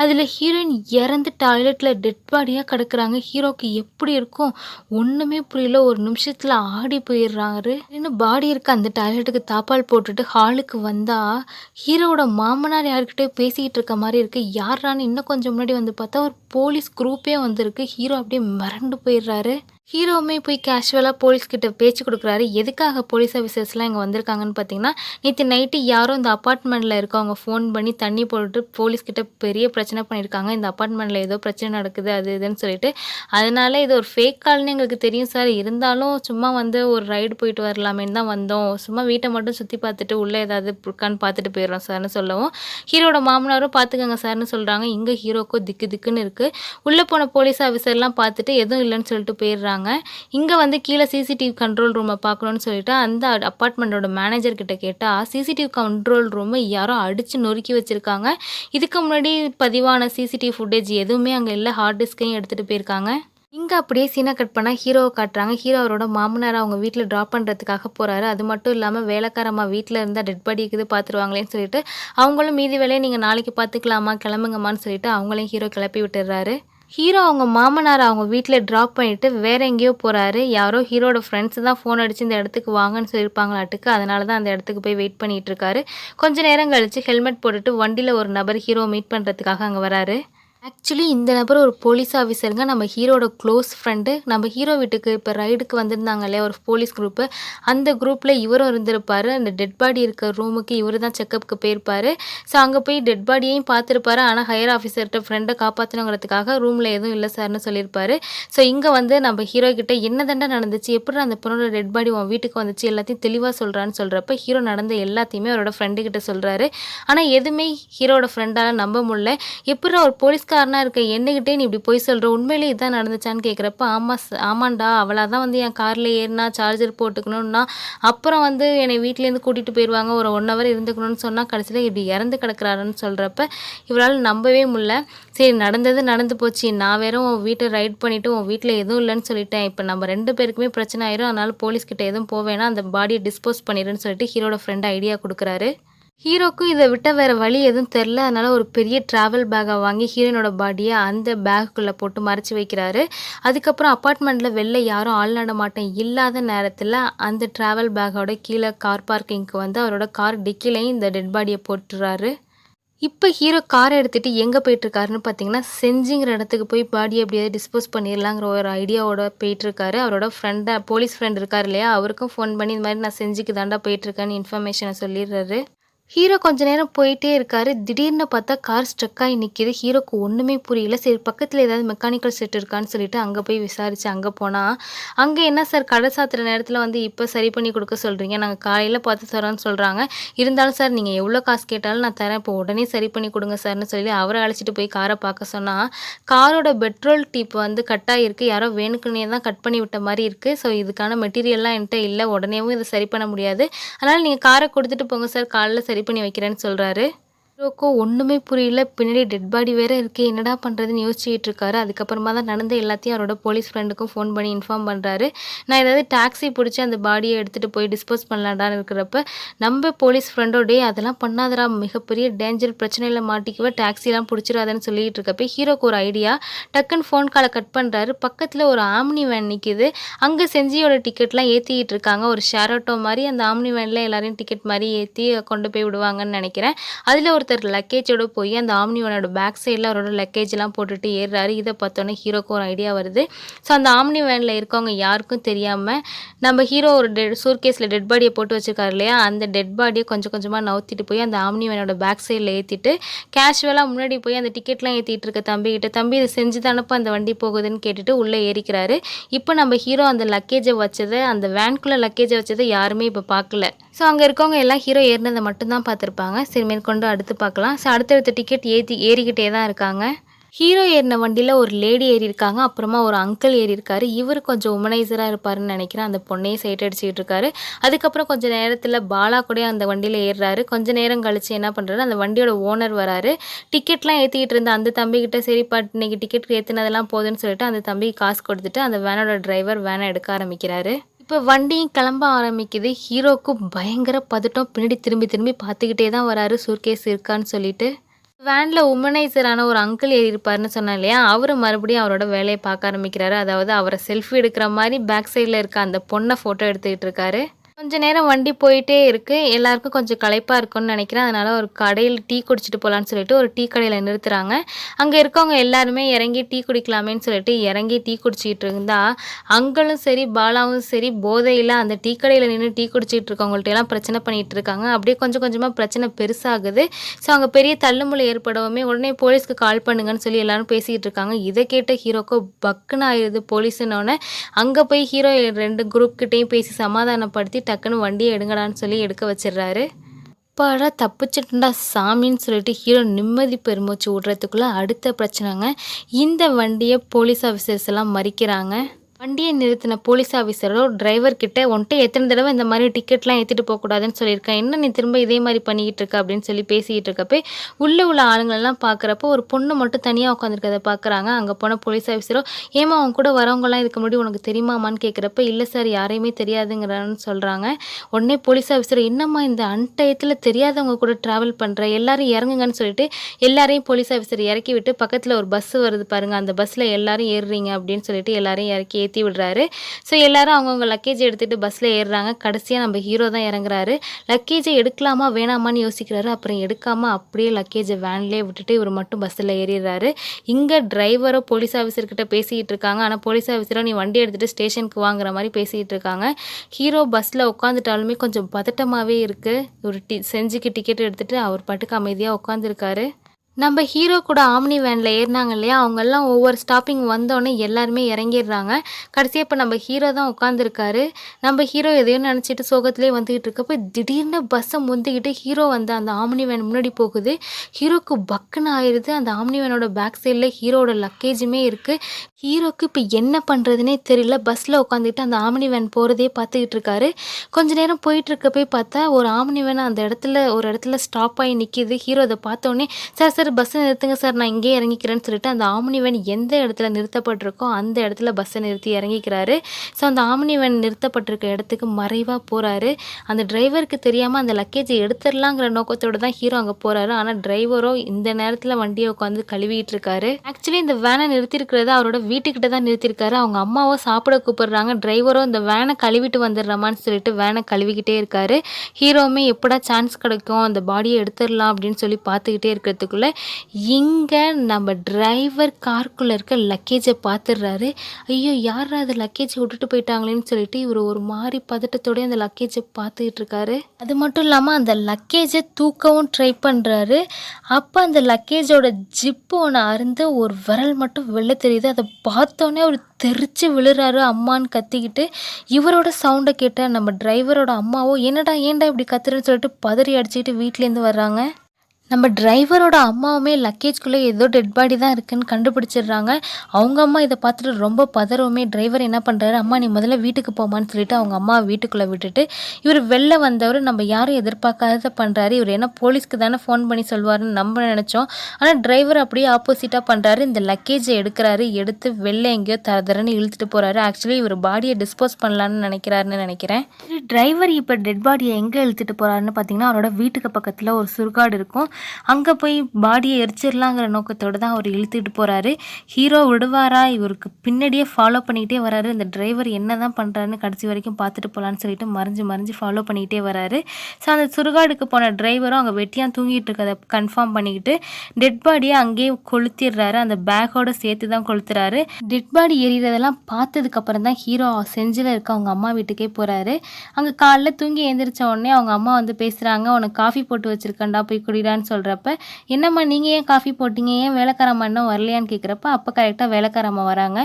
அதில் ஹீரோயின் இறந்து டாய்லெட்டில் டெட் பாடியாக கிடக்குறாங்க. ஹீரோக்கு எப்படி இருக்கும்? ஒன்றுமே புரியல. ஒரு நிமிஷத்தில் ஆடி போயிடுறாரு. இன்னும் பாடி இருக்க அந்த டாய்லெட்டுக்கு தாப்பால் போட்டுட்டு ஹாலுக்கு வந்தால் ஹீரோவோட மாமனார் யார்கிட்டயோ பேசிக்கிட்டு இருக்க மாதிரி இருக்குது யாரான்னு இன்னும் கொஞ்சம் முன்னாடி வந்து பார்த்தா ஒரு போலீஸ் குரூப்பே வந்திருக்கு. ஹீரோ அப்படியே மிரண்டு போயிடுறாரு. ஹீரோவுமே போய் கேஷுவலாக போலீஸ்கிட்ட பேச்சு கொடுக்குறாரு. எதுக்காக போலீஸ் ஆஃபீஸர்ஸ்லாம் இங்கே வந்திருக்காங்கன்னு பார்த்தீங்கன்னா நேற்று நைட்டு யாரும் இந்த அப்பார்ட்மெண்ட்டில் இருக்கவங்க ஃபோன் பண்ணி தண்ணி போட்டுட்டு போலீஸ்கிட்ட பெரிய பிரச்சனை பண்ணியிருக்காங்க. இந்த அப்பார்ட்மெண்ட்டில் ஏதோ பிரச்சனை நடக்குது அது இதுன்னு சொல்லிட்டு. அதனால இது ஒரு ஃபேக் கால்னு எங்களுக்கு தெரியும் சார் இருந்தாலும் சும்மா வந்து ஒரு ரைடு போயிட்டு வரலாமேன்னு தான் வந்தோம். சும்மா வீட்டை மட்டும் சுற்றி பார்த்துட்டு உள்ளே ஏதாவது இருக்கான்னு பார்த்துட்டு போயிடுறோம் சார்னு சொல்லவும். ஹீரோட மாமனாரும் பார்த்துக்கோங்க சார்னு சொல்கிறாங்க இங்கே ஹீரோக்கோ திக்கு திக்குன்னு இருக்குது உள்ளே போன போலீஸ் ஆஃபீஸர்லாம் பார்த்துட்டு எதுவும் இல்லைன்னு சொல்லிட்டு போயிடுறாங்க. இங்கே வந்து கீழே சிசிடிவி கண்ட்ரோல் ரூமை பார்க்கணுன்னு சொல்லிட்டு அந்த அப்பார்ட்மெண்ட்டோட மேனேஜர் கிட்ட கேட்டால் சிசிடிவி கண்ட்ரோல் ரூமை யாரோ அடித்து நொறுக்கி வச்சுருக்காங்க. இதுக்கு முன்னாடி பதிவான சிசிடிவி ஃபுட்டேஜ் எதுவுமே அங்கே இல்லை. ஹார்ட் டிஸ்கையும் எடுத்துகிட்டு போயிருக்காங்க. இங்கே அப்படியே சீனை கட் பண்ணால் ஹீரோவை காட்டுறாங்க. ஹீரோ அவரோட மாமனார் அவங்க வீட்டில் ட்ராப் பண்ணுறதுக்காக போகிறாரு அது மட்டும் இல்லாமல் வேலைக்காரம்மா வீட்டில் இருந்தால் டெட் பாடி இருக்குது பார்த்துருவாங்களேன்னு சொல்லிட்டு அவங்களும் மீதி வேலையை நீங்கள் நாளைக்கு பார்த்துக்கலாமா கிளம்புங்கம்மான்னு சொல்லிட்டு அவங்களையும் ஹீரோ கிளப்பி விட்டுறாரு. ஹீரோ அவங்க மாமனார் அவங்க வீட்டில் ட்ராப் பண்ணிவிட்டு வேற எங்கேயோ போகிறாரு யாரோ ஹீரோட ஃப்ரெண்ட்ஸ் தான் ஃபோன் அடித்து இந்த இடத்துக்கு வாங்கன்னு சொல்லியிருப்பாங்களாட்டுக்கு. அதனால தான் அந்த இடத்துக்கு போய் வெயிட் பண்ணிகிட்டு இருக்காரு. கொஞ்ச நேரம் கழித்து ஹெல்மெட் போட்டுட்டு வண்டியில் ஒரு நபர் ஹீரோ மீட் பண்ணுறதுக்காக அங்கே வராரு. ஆக்சுவலி இந்த நபர் ஒரு போலீஸ் ஆஃபீஸருங்க நம்ம ஹீரோட க்ளோஸ் ஃப்ரெண்டு நம்ம ஹீரோ வீட்டுக்கு இப்போ ரைடுக்கு வந்திருந்தாங்க இல்லையா ஒரு போலீஸ் குரூப்பு அந்த குரூப்பில் இவரும் இருந்திருப்பார். அந்த டெட் பாடி இருக்கிற ரூமுக்கு இவர் தான் செக்கப்புக்கு போயிருப்பார். ஸோ அங்கே போய் டெட் பாடியையும் பார்த்துருப்பாரு. ஆனால் ஹையர் ஆஃபீஸர்கிட்ட ஃப்ரெண்டை காப்பாற்றணுங்கிறதுக்காக ரூமில் எதுவும் இல்லை சார்னு சொல்லியிருப்பாரு. ஸோ இங்கே வந்து நம்ம ஹீரோ கிட்ட என்ன தண்டை நடந்துச்சு? எப்படி அந்த பொண்ணோட டெட் பாடி உன் வீட்டுக்கு வந்துச்சு? எல்லாத்தையும் தெளிவாக சொல்கிறான்னு சொல்கிறப்ப ஹீரோ நடந்த எல்லாத்தையுமே அவரோட ஃப்ரெண்டு கிட்ட சொல்கிறாரு ஆனால் எதுவுமே ஹீரோட ஃப்ரெண்டால் நம்ப முடியல. எப்படி ஒரு போலீஸ்காரனாக இருக்க என்னகிட்டே நீ இப்படி போய் சொல்கிற உண்மையிலே இதான் நடந்துச்சான்னு கேட்குறப்ப ஆமாம் ஆமாண்டா அவளாக தான் வந்து என் காரில் ஏறினா சார்ஜர் போட்டுக்கணும்னா அப்புறம் வந்து என்னை வீட்டிலேருந்து கூட்டிகிட்டு போயிடுவாங்க ஒரு ஒன் ஹவர் இருந்துக்கணும்னு சொன்னால் கடைசியில் இப்படி இறந்து கிடக்குறாருன்னு சொல்கிறப்ப இவரால் நம்பவே முடியல. சரி நடந்தது நடந்து போச்சு. நான் வேற உன் வீட்டை ரைட் பண்ணிவிட்டு உன் வீட்டில் எதுவும் இல்லைன்னு சொல்லிட்டேன். இப்போ நம்ம ரெண்டு பேருக்குமே பிரச்சனை ஆயிரும். அதனால் போலீஸ்கிட்ட எதுவும் போவேன்னா அந்த பாடியை டிஸ்போஸ் பண்ணிடுன்னு சொல்லிட்டு ஹீரோட ஃப்ரெண்ட் ஐடியா கொடுக்குறாரு. ஹீரோக்கும் இதை விட்ட வேறு வழி எதுவும் தெரில அதனால் ஒரு பெரிய ட்ராவல் பேக்கை வாங்கி ஹீரோயினோட பாடியை அந்த பேக்குள்ளே போட்டு மறைச்சி வைக்கிறாரு. அதுக்கப்புறம் அப்பார்ட்மெண்ட்டில் வெளில யாரும் ஆள் நடமாட்டம் இல்லாத நேரத்தில் அந்த ட்ராவல் பேக்கோட கீழே கார் பார்க்கிங்க்கு வந்து அவரோட கார் டிக்கிலையும் இந்த டெட் பாடியை போட்டுறாரு. இப்போ ஹீரோ காரை எடுத்துகிட்டு எங்கே போயிட்டுருக்காருன்னு பார்த்தீங்கன்னா செஞ்சிங்கிற இடத்துக்கு போய் பாடியை எப்படியாவது டிஸ்போஸ் பண்ணிடலாங்கிற ஒரு ஐடியாவோட போயிட்டுருக்காரு. அவரோட ஃப்ரெண்டாக போலீஸ் ஃப்ரெண்ட் இருக்கார் இல்லையா? அவருக்கும் ஃபோன் பண்ணி இந்த மாதிரி நான் செஞ்சுக்கு தாண்டா போயிட்டுருக்கேன்னு இன்ஃபர்மேஷனை சொல்லிடுறாரு. ஹீரோ கொஞ்ச நேரம் போயிட்டே இருக்காரு. திடீர்னு பார்த்தா கார் ஸ்ட்ரக் ஆகி நிற்கிது ஹீரோக்கு ஒன்றுமே புரியல. சரி பக்கத்தில் ஏதாவது மெக்கானிக்கல் செட் இருக்கான்னு சொல்லிட்டு அங்கே போய் விசாரிச்சு அங்கே போனால் அங்கே என்ன சார் கடை சாத்துற நேரத்தில் வந்து இப்போ சரி பண்ணி கொடுக்க சொல்கிறீங்க நாங்கள் காலையில் பார்த்து தரோன்னு சொல்கிறாங்க இருந்தாலும் சார் நீங்கள் எவ்வளோ காசு கேட்டாலும் நான் தரேன். இப்போ உடனே சரி பண்ணி கொடுங்க சார்ன்னு சொல்லி அவரை அழைச்சிட்டு போய் காரை பார்க்க சொன்னால் காரோட பெட்ரோல் டீப் வந்து கட் ஆகியிருக்கு. யாரோ வேணுக்குன்னே தான் கட் பண்ணி விட்ட மாதிரி இருக்குது ஸோ இதுக்கான மெட்டீரியல்லாம் என்கிட்ட இல்லை உடனேவும் இதை சரி பண்ண முடியாது. அதனால் நீங்கள் காரை கொடுத்துட்டு போங்க சார். காலையில் சரி பண்ணி வைக்கிறேன்னு சொல்கிறாரு ஹீரோக்கோ ஒன்றுமே புரியல. பின்னாடி டெட் பாடி வேற இருக்குது என்னடா பண்ணுறதுன்னு யோசிச்சுட்டு இருக்காரு. அதுக்கப்புறமா தான் நடந்த எல்லாத்தையும் அவரோட போலீஸ் ஃப்ரெண்டுக்கும் ஃபோன் பண்ணி இன்ஃபார்ம் பண்ணுறாரு நான் ஏதாவது டாக்ஸி பிடிச்சி அந்த பாடியை எடுத்துகிட்டு போய் டிஸ்போஸ் பண்ணலாடான்னு இருக்கிறப்ப, நம்ம போலீஸ் ஃப்ரெண்டோ அதெல்லாம் பண்ணாதடா மிகப்பெரிய டேஞ்சர் பிரச்சனையில் மாட்டிக்குவ. டாக்ஸிலாம் பிடிச்சிடாதன்னு சொல்லிட்டு இருக்கப்ப, ஹீரோக்கு ஒரு ஐடியா. டக்குன்னு ஃபோன் காலை கட் பண்ணுறாரு பக்கத்தில் ஒரு ஆம்னி வேன் நிற்கிது அங்கே செஞ்சியோட டிக்கெட்லாம் ஏற்றிக்கிட்டு இருக்காங்க. ஒரு ஷேர் ஆட்டோ மாதிரி அந்த ஆம்னி வேனில் எல்லாரையும் டிக்கெட் மாதிரி ஏற்றி கொண்டு போய் விடுவாங்கன்னு நினைக்கிறேன் அதில் ஒரு ஒருத்தர் லக்கேஜோட போய் அந்த ஆம்னிவனோட பேக் சைடில் அவரோட லக்கேஜ்லாம் போட்டுட்டு ஏறுறாரு. இதை பார்த்தோன்னே ஹீரோக்கு ஒரு ஐடியா வருது. ஸோ அந்த ஆம்னி வேனில் இருக்கவங்க யாருக்கும் தெரியாமல் நம்ம ஹீரோ ஒரு டெ சூர்கேஸில் டெட் பாடியை போட்டு வச்சுருக்காரு இல்லையா? அந்த டெட் பாடியை கொஞ்சம் கொஞ்சமாக நவுத்திட்டு போய் அந்த ஆம்னி வேனோட பேக் சைடில் ஏற்றிட்டு கேஷுவலாக முன்னாடி போய் அந்த டிக்கெட்லாம் ஏற்றிட்டு இருக்க தம்பிக்கிட்ட "தம்பி இதை செஞ்சு தானப்போ அந்த வண்டி போகுதுன்னு" கேட்டுட்டு உள்ளே ஏறிக்கிறாரு. இப்போ நம்ம ஹீரோ அந்த லக்கேஜை வச்சதை அந்த வேனுக்குள்ளே லக்கேஜை வச்சதை யாருமே இப்போ பார்க்கல. ஸோ அங்கே இருக்கவங்க எல்லாம் ஹீரோ ஏறினதை மட்டும்தான் பார்த்துருப்பாங்க. சரி மேற்கொண்டு அடுத்து பார்க்கலாம். ஸோ அடுத்தடுத்த டிக்கெட் ஏற்றி ஏறிக்கிட்டே தான் இருக்காங்க. ஹீரோ ஏறின வண்டியில் ஒரு லேடி ஏறியிருக்காங்க. அப்புறமா ஒரு அங்கிள் ஏறியிருக்காரு. இவர் கொஞ்சம் உமனைசராக இருப்பாருன்னு நினைக்கிறேன் அந்த பொண்ணையே சைட் அடிச்சுக்கிட்டு இருக்காரு. அதுக்கப்புறம் கொஞ்சம் நேரத்தில் பாலா கூட அந்த வண்டியில் ஏறுறாரு. கொஞ்ச நேரம் கழித்து என்ன பண்ணுறாரு அந்த வண்டியோட ஓனர் வராரு. டிக்கெட்லாம் ஏற்றிக்கிட்டு இருந்த அந்த தம்பிக்கிட்ட "சரிப்பா இன்னைக்கு டிக்கெட் ஏற்றினதெல்லாம் போதுன்னு சொல்லிட்டு அந்த தம்பிக்கு காசு கொடுத்துட்டு அந்த வேனோட டிரைவர் வேனை எடுக்க ஆரம்பிக்கிறாரு. இப்போ வண்டியும் கிளம்ப ஆரம்பிக்குது. ஹீரோக்கும் பயங்கர பதட்டம். பின்னாடி திரும்பி திரும்பி பார்த்துக்கிட்டே தான் வராரு. சூர்கேஸ் இருக்கான்னு சொல்லிட்டு. வேனில் உமனைசரான ஒரு அங்கிள் ஏறியிருப்பாருன்னு சொன்னேன் இல்லையா? அவர் மறுபடியும் அவரோட வேலையை பார்க்க ஆரம்பிக்கிறாரு. அதாவது அவரை செல்ஃபி எடுக்கிற மாதிரி பேக் சைடில் இருக்க அந்த பொண்ணை ஃபோட்டோ எடுத்துக்கிட்டு இருக்காரு. கொஞ்ச நேரம் வண்டி போயிட்டே இருக்கு. எல்லாருக்கும் கொஞ்சம் களைப்பா இருக்கும்னு நினைக்கிறேன் அதனால ஒரு கடையில் டீ குடிச்சிட்டு போகலான்னு சொல்லிட்டு ஒரு டீ கடையில நிறுத்துறாங்க. அங்க இருக்கவங்க எல்லாருமே இறங்கி டீ குடிக்கலாமேன்னு சொல்லிட்டு இறங்கி டீ குடிச்சிட்டு இருந்தா, அங்களும் சரி, பாலாவும் சரி போதையில அந்த டீ கடையில நின்று டீ குடிச்சிட்டு இருக்கவங்கள்ட்ட எல்லாம் பிரச்சனை பண்ணிட்டு இருக்காங்க. அப்படியே கொஞ்சம் கொஞ்சமா பிரச்சனை பெருசாகுது. ஸோ அங்க பெரிய தள்ளுமுலை ஏற்படவுமே, உடனே போலீஸ்க்கு கால் பண்ணுங்கன்னு சொல்லி எல்லாரும் பேசிக்கிட்டு இருக்காங்க. இதை கேட்ட ஹீரோக்கு பக்குன்னு ஆயிடுது போலீஸ்ன்னோனே. அங்க போய் ஹீரோ ரெண்டு குரூப் கிட்டேயும் பேசி சமாதானப்படுத்தி டக்குன்னு வண்டியை எடுங்கடான்னு சொல்லி எடுக்க வச்சிடுறாரு. அப்பாடா தப்பிச்சிட்டுண்டா சாமின்னு சொல்லிட்டு ஹீரோ நிம்மதி பெருமூச்சு விடுறதுக்குள்ளே அடுத்த பிரச்சனைங்க. இந்த வண்டியை போலீஸ் ஆஃபீஸர்ஸ் எல்லாம் மறிக்கிறாங்க. வண்டியை நிறுத்தின போலீஸ் ஆஃபீஸரோ டிரைவர் கிட்ட, "உன்ட்ட எத்தனை தடவை இந்த மாதிரி டிக்கெட்லாம் எடுத்துகிட்டு போகக்கூடாதுன்னு சொல்லியிருக்கேன். என்ன நீ திரும்ப இதே மாதிரி பண்ணிக்கிட்டு இருக்க?" அப்படின்னு சொல்லி பேசிக்கிட்டு இருக்கப்ப, உள்ள உள்ள ஆளுங்களெல்லாம் பார்க்குறப்போ ஒரு பொண்ணு மட்டும் தனியாக உட்காந்துருக்கதை பார்க்குறாங்க. அங்கே போன போலீஸ் ஆஃபீஸரோ "ஏம்மா அவங்க கூட வரவங்கலாம் இதுக்கு முன்னாடி உனக்கு தெரியுமாமான்னு கேட்குறப்ப, இல்லை சார் யாரையுமே தெரியாதுங்கிறான்னு" சொல்கிறாங்க உடனே போலீஸ் ஆஃபீஸர் "என்னம்மா இந்த அன்டயத்தில் தெரியாதவங்க கூட ட்ராவல் பண்ணுற எல்லாரும் இறங்குங்கன்னு" சொல்லிட்டு எல்லாரையும் போலீஸ் ஆஃபீஸர் இறக்கி விட்டு, பக்கத்தில் ஒரு பஸ் வருது பாருங்கள் அந்த பஸ்ஸில் எல்லாரும் ஏறுறீங்க அப்படின்னு சொல்லிட்டு எல்லாரையும் இறக்கி ஏற்றி விடுறாரு. ஸோ எல்லாரும் அவங்கவுங்க லக்கேஜ் எடுத்துகிட்டு பஸ்ஸில் ஏறுறாங்க. கடைசியாக நம்ம ஹீரோ தான் இறங்குறாரு. லக்கேஜை எடுக்கலாமா வேணாமான்னு யோசிக்கிறாரு. அப்புறம் எடுக்காமல் அப்படியே லக்கேஜை வேன்லேயே விட்டுட்டு இவர் மட்டும் பஸ்ஸில் ஏறிடுறாரு. இங்கே டிரைவரோ போலீஸ் ஆஃபீஸர்கிட்ட பேசிக்கிட்டு இருக்காங்க. ஆனால் போலீஸ் ஆஃபீஸரோ "நீ வண்டி எடுத்துகிட்டு ஸ்டேஷனுக்கு வாங்கிற மாதிரி பேசிக்கிட்டு இருக்காங்க. ஹீரோ பஸ்ஸில் உட்காந்துட்டாலுமே கொஞ்சம் பதட்டமாகவே இருக்குது ஒரு டி செஞ்சுக்கு டிக்கெட் எடுத்துகிட்டு அவர் பாட்டுக்கு அமைதியாக உட்காந்துருக்காரு. நம்ம ஹீரோ கூட ஆம்னி வேனில் ஏறினாங்க இல்லையா? அவங்கெல்லாம் ஒவ்வொரு ஸ்டாப்பிங் வந்தோடனே எல்லாருமே இறங்கிடுறாங்க. கடைசியாக இப்போ நம்ம ஹீரோ தான் உட்காந்துருக்காரு. நம்ம ஹீரோ எதையோ நினச்சிட்டு சோகத்திலே வந்துக்கிட்டு இருக்கப்போ திடீர்னு பஸ்ஸை முந்திக்கிட்டு ஹீரோ வந்த அந்த ஆம்னி வேன் முன்னாடி போகுது. ஹீரோக்கு பக்குன்னு ஆயிடுது அந்த ஆம்னி வேனோட பேக் சைடில் ஹீரோட லக்கேஜுமே இருக்குது ஹீரோக்கு இப்போ என்ன பண்ணுறதுனே தெரியல. பஸ்ஸில் உட்காந்துக்கிட்டு அந்த ஆம்னி வேன் போகிறதே பார்த்துக்கிட்டு இருக்காரு. கொஞ்ச நேரம் போயிட்டு போய் பார்த்தா, ஒரு ஆம்னி வேன் அந்த இடத்துல ஒரு இடத்துல ஸ்டாப் ஆகி நிற்கிது ஹீரோ பார்த்தோன்னே சில "சார் சார் பஸ்ஸை நிறுத்துங்க சார். நான் இங்கேயே இறங்கிக்கிறேன்னு" சொல்லிட்டு அந்த ஆம்னி வேன் எந்த இடத்துல நிறுத்தப்பட்டிருக்கோ அந்த இடத்துல பஸ்ஸை நிறுத்தி இறங்கிக்கிறாரு. ஸோ அந்த ஆம்னி வேன் நிறுத்தப்பட்டிருக்க இடத்துக்கு மறைவாக போகிறாரு அந்த டிரைவருக்கு தெரியாமல் அந்த லக்கேஜை எடுத்துடலாங்கிற நோக்கத்தோடு தான் ஹீரோ அங்கே போகிறாரு ஆனால் டிரைவரோ இந்த நேரத்தில் வண்டியை உட்காந்து கழுவிட்டு இருக்காரு. ஆக்சுவலி இந்த வேனை நிறுத்திருக்கிறது அவரோட வீட்டுக்கிட்ட தான் நிறுத்திருக்காரு அவங்க அம்மாவோ சாப்பிட கூப்பிடுறாங்க. டிரைவரோ இந்த வேனை கழுவிட்டு வந்துடுறமான்னு சொல்லிட்டு வேனை கழுவிக்கிட்டே இருக்காரு. ஹீரோவுமே எப்படா சான்ஸ் கிடைக்கும், அந்த பாடியை எடுத்துடலாம் அப்படின்னு சொல்லி பார்த்துக்கிட்டே இருக்கிறதுக்குள்ள, இங்கே நம்ம டிரைவர் காருக்குள்ளே இருக்க லக்கேஜை பார்த்துடுறாரு ஐயோ யார் அது லக்கேஜை விட்டுட்டு போயிட்டாங்களேன்னு சொல்லிட்டு இவர் ஒரு மாதிரி பதட்டத்தோடய அந்த லக்கேஜை பார்த்துக்கிட்டு இருக்காரு. அது மட்டும் இல்லாமல் அந்த லக்கேஜை தூக்கவும் ட்ரை பண்ணுறாரு அப்போ அந்த லக்கேஜோட ஜிப்பு ஒன்று அருந்து ஒரு விரல் மட்டும் வெளில தெரியுது. அதை பார்த்தோன்னே அவர் தெரிச்சு விழுறாரு அம்மான்னு கத்திக்கிட்டு. இவரோட சவுண்டை கேட்ட நம்ம டிரைவரோட அம்மாவோ என்னடா ஏன்டா இப்படி கத்துறேன்னு சொல்லிட்டு பதறி அடிச்சுக்கிட்டு வீட்டிலேருந்து வர்றாங்க? நம்ம டிரைவரோட அம்மாவுமே லக்கேஜ்குள்ளே ஏதோ டெட் பாடி தான் இருக்குன்னு கண்டுபிடிச்சிடுறாங்க. அவங்க அம்மா இதை பார்த்துட்டு ரொம்ப பதறவுமே டிரைவர் என்ன பண்ணுறாரு அம்மா நீ முதல்ல வீட்டுக்கு போமான்னு சொல்லிட்டு அவங்க அம்மா வீட்டுக்குள்ளே விட்டுட்டு இவர் வெளில வந்தவர் நம்ம யாரும் எதிர்பார்க்காத பண்ணுறாரு இவர் என்ன போலீஸ்க்கு தானே ஃபோன் பண்ணி சொல்லுவாருன்னு நம்ம நினச்சோம். ஆனால் டிரைவர் அப்படியே ஆப்போசிட்டாக பண்ணுறாரு இந்த லக்கேஜை எடுக்கிறாரு. எடுத்து வெளில எங்கேயோ தரதரன்னு இழுத்துட்டு போகிறாரு ஆக்சுவலி இவர் பாடியை டிஸ்போஸ் பண்ணலான்னு நினைக்கிறாருன்னு நினைக்கிறேன். டிரைவர் இப்போ டெட் பாடியை எங்கே இழுத்துட்டு போகிறாருன்னு பார்த்தீங்கன்னா அவரோட வீட்டுக்கு பக்கத்தில் ஒரு சுருக்காடு இருக்கும். அங்கே போய் பாடியை எரிச்சிடலாங்கிற நோக்கத்தோடு தான் அவர் இழுத்துட்டு போகிறாரு ஹீரோ விடுவாரா? இவருக்கு பின்னாடியே ஃபாலோ பண்ணிக்கிட்டே வராரு. இந்த டிரைவர் என்ன தான் பண்ணுறாருன்னு கடைசி வரைக்கும் பார்த்துட்டு போகலான்னு சொல்லிட்டு மறைஞ்சு மறைஞ்சு ஃபாலோ பண்ணிக்கிட்டே வராரு. ஸோ அந்த சுருகாடுக்கு போன டிரைவரும் அங்கே வெட்டியாக தூங்கிட்டு இருக்கதை கன்ஃபார்ம் பண்ணிக்கிட்டு டெட் பாடியை அங்கேயே கொளுத்திடுறாரு. அந்த பேக்கோட சேர்த்து தான் கொளுத்துறாரு. டெட் பாடி எரியறதெல்லாம் பார்த்ததுக்கப்புறம் தான் ஹீரோ செஞ்சில் இருக்க அவங்க அம்மா வீட்டுக்கே போகிறாரு அங்கே காலைல தூங்கி எழுந்திரிச்ச உடனே அவங்க அம்மா வந்து பேசுகிறாங்க உனக்கு காஃபி போட்டு வச்சுருக்கேன்டா போய் குடிடான்னு சொல்கிறப்ப என்னம்மா நீங்கள் ஏன் காஃபி போட்டீங்க? ஏன் வேலைக்காரம்மா இன்னும் வரலையான்னு கேட்குறப்ப அப்போ கரெக்டாக வேலைக்காரம்மா வராங்க.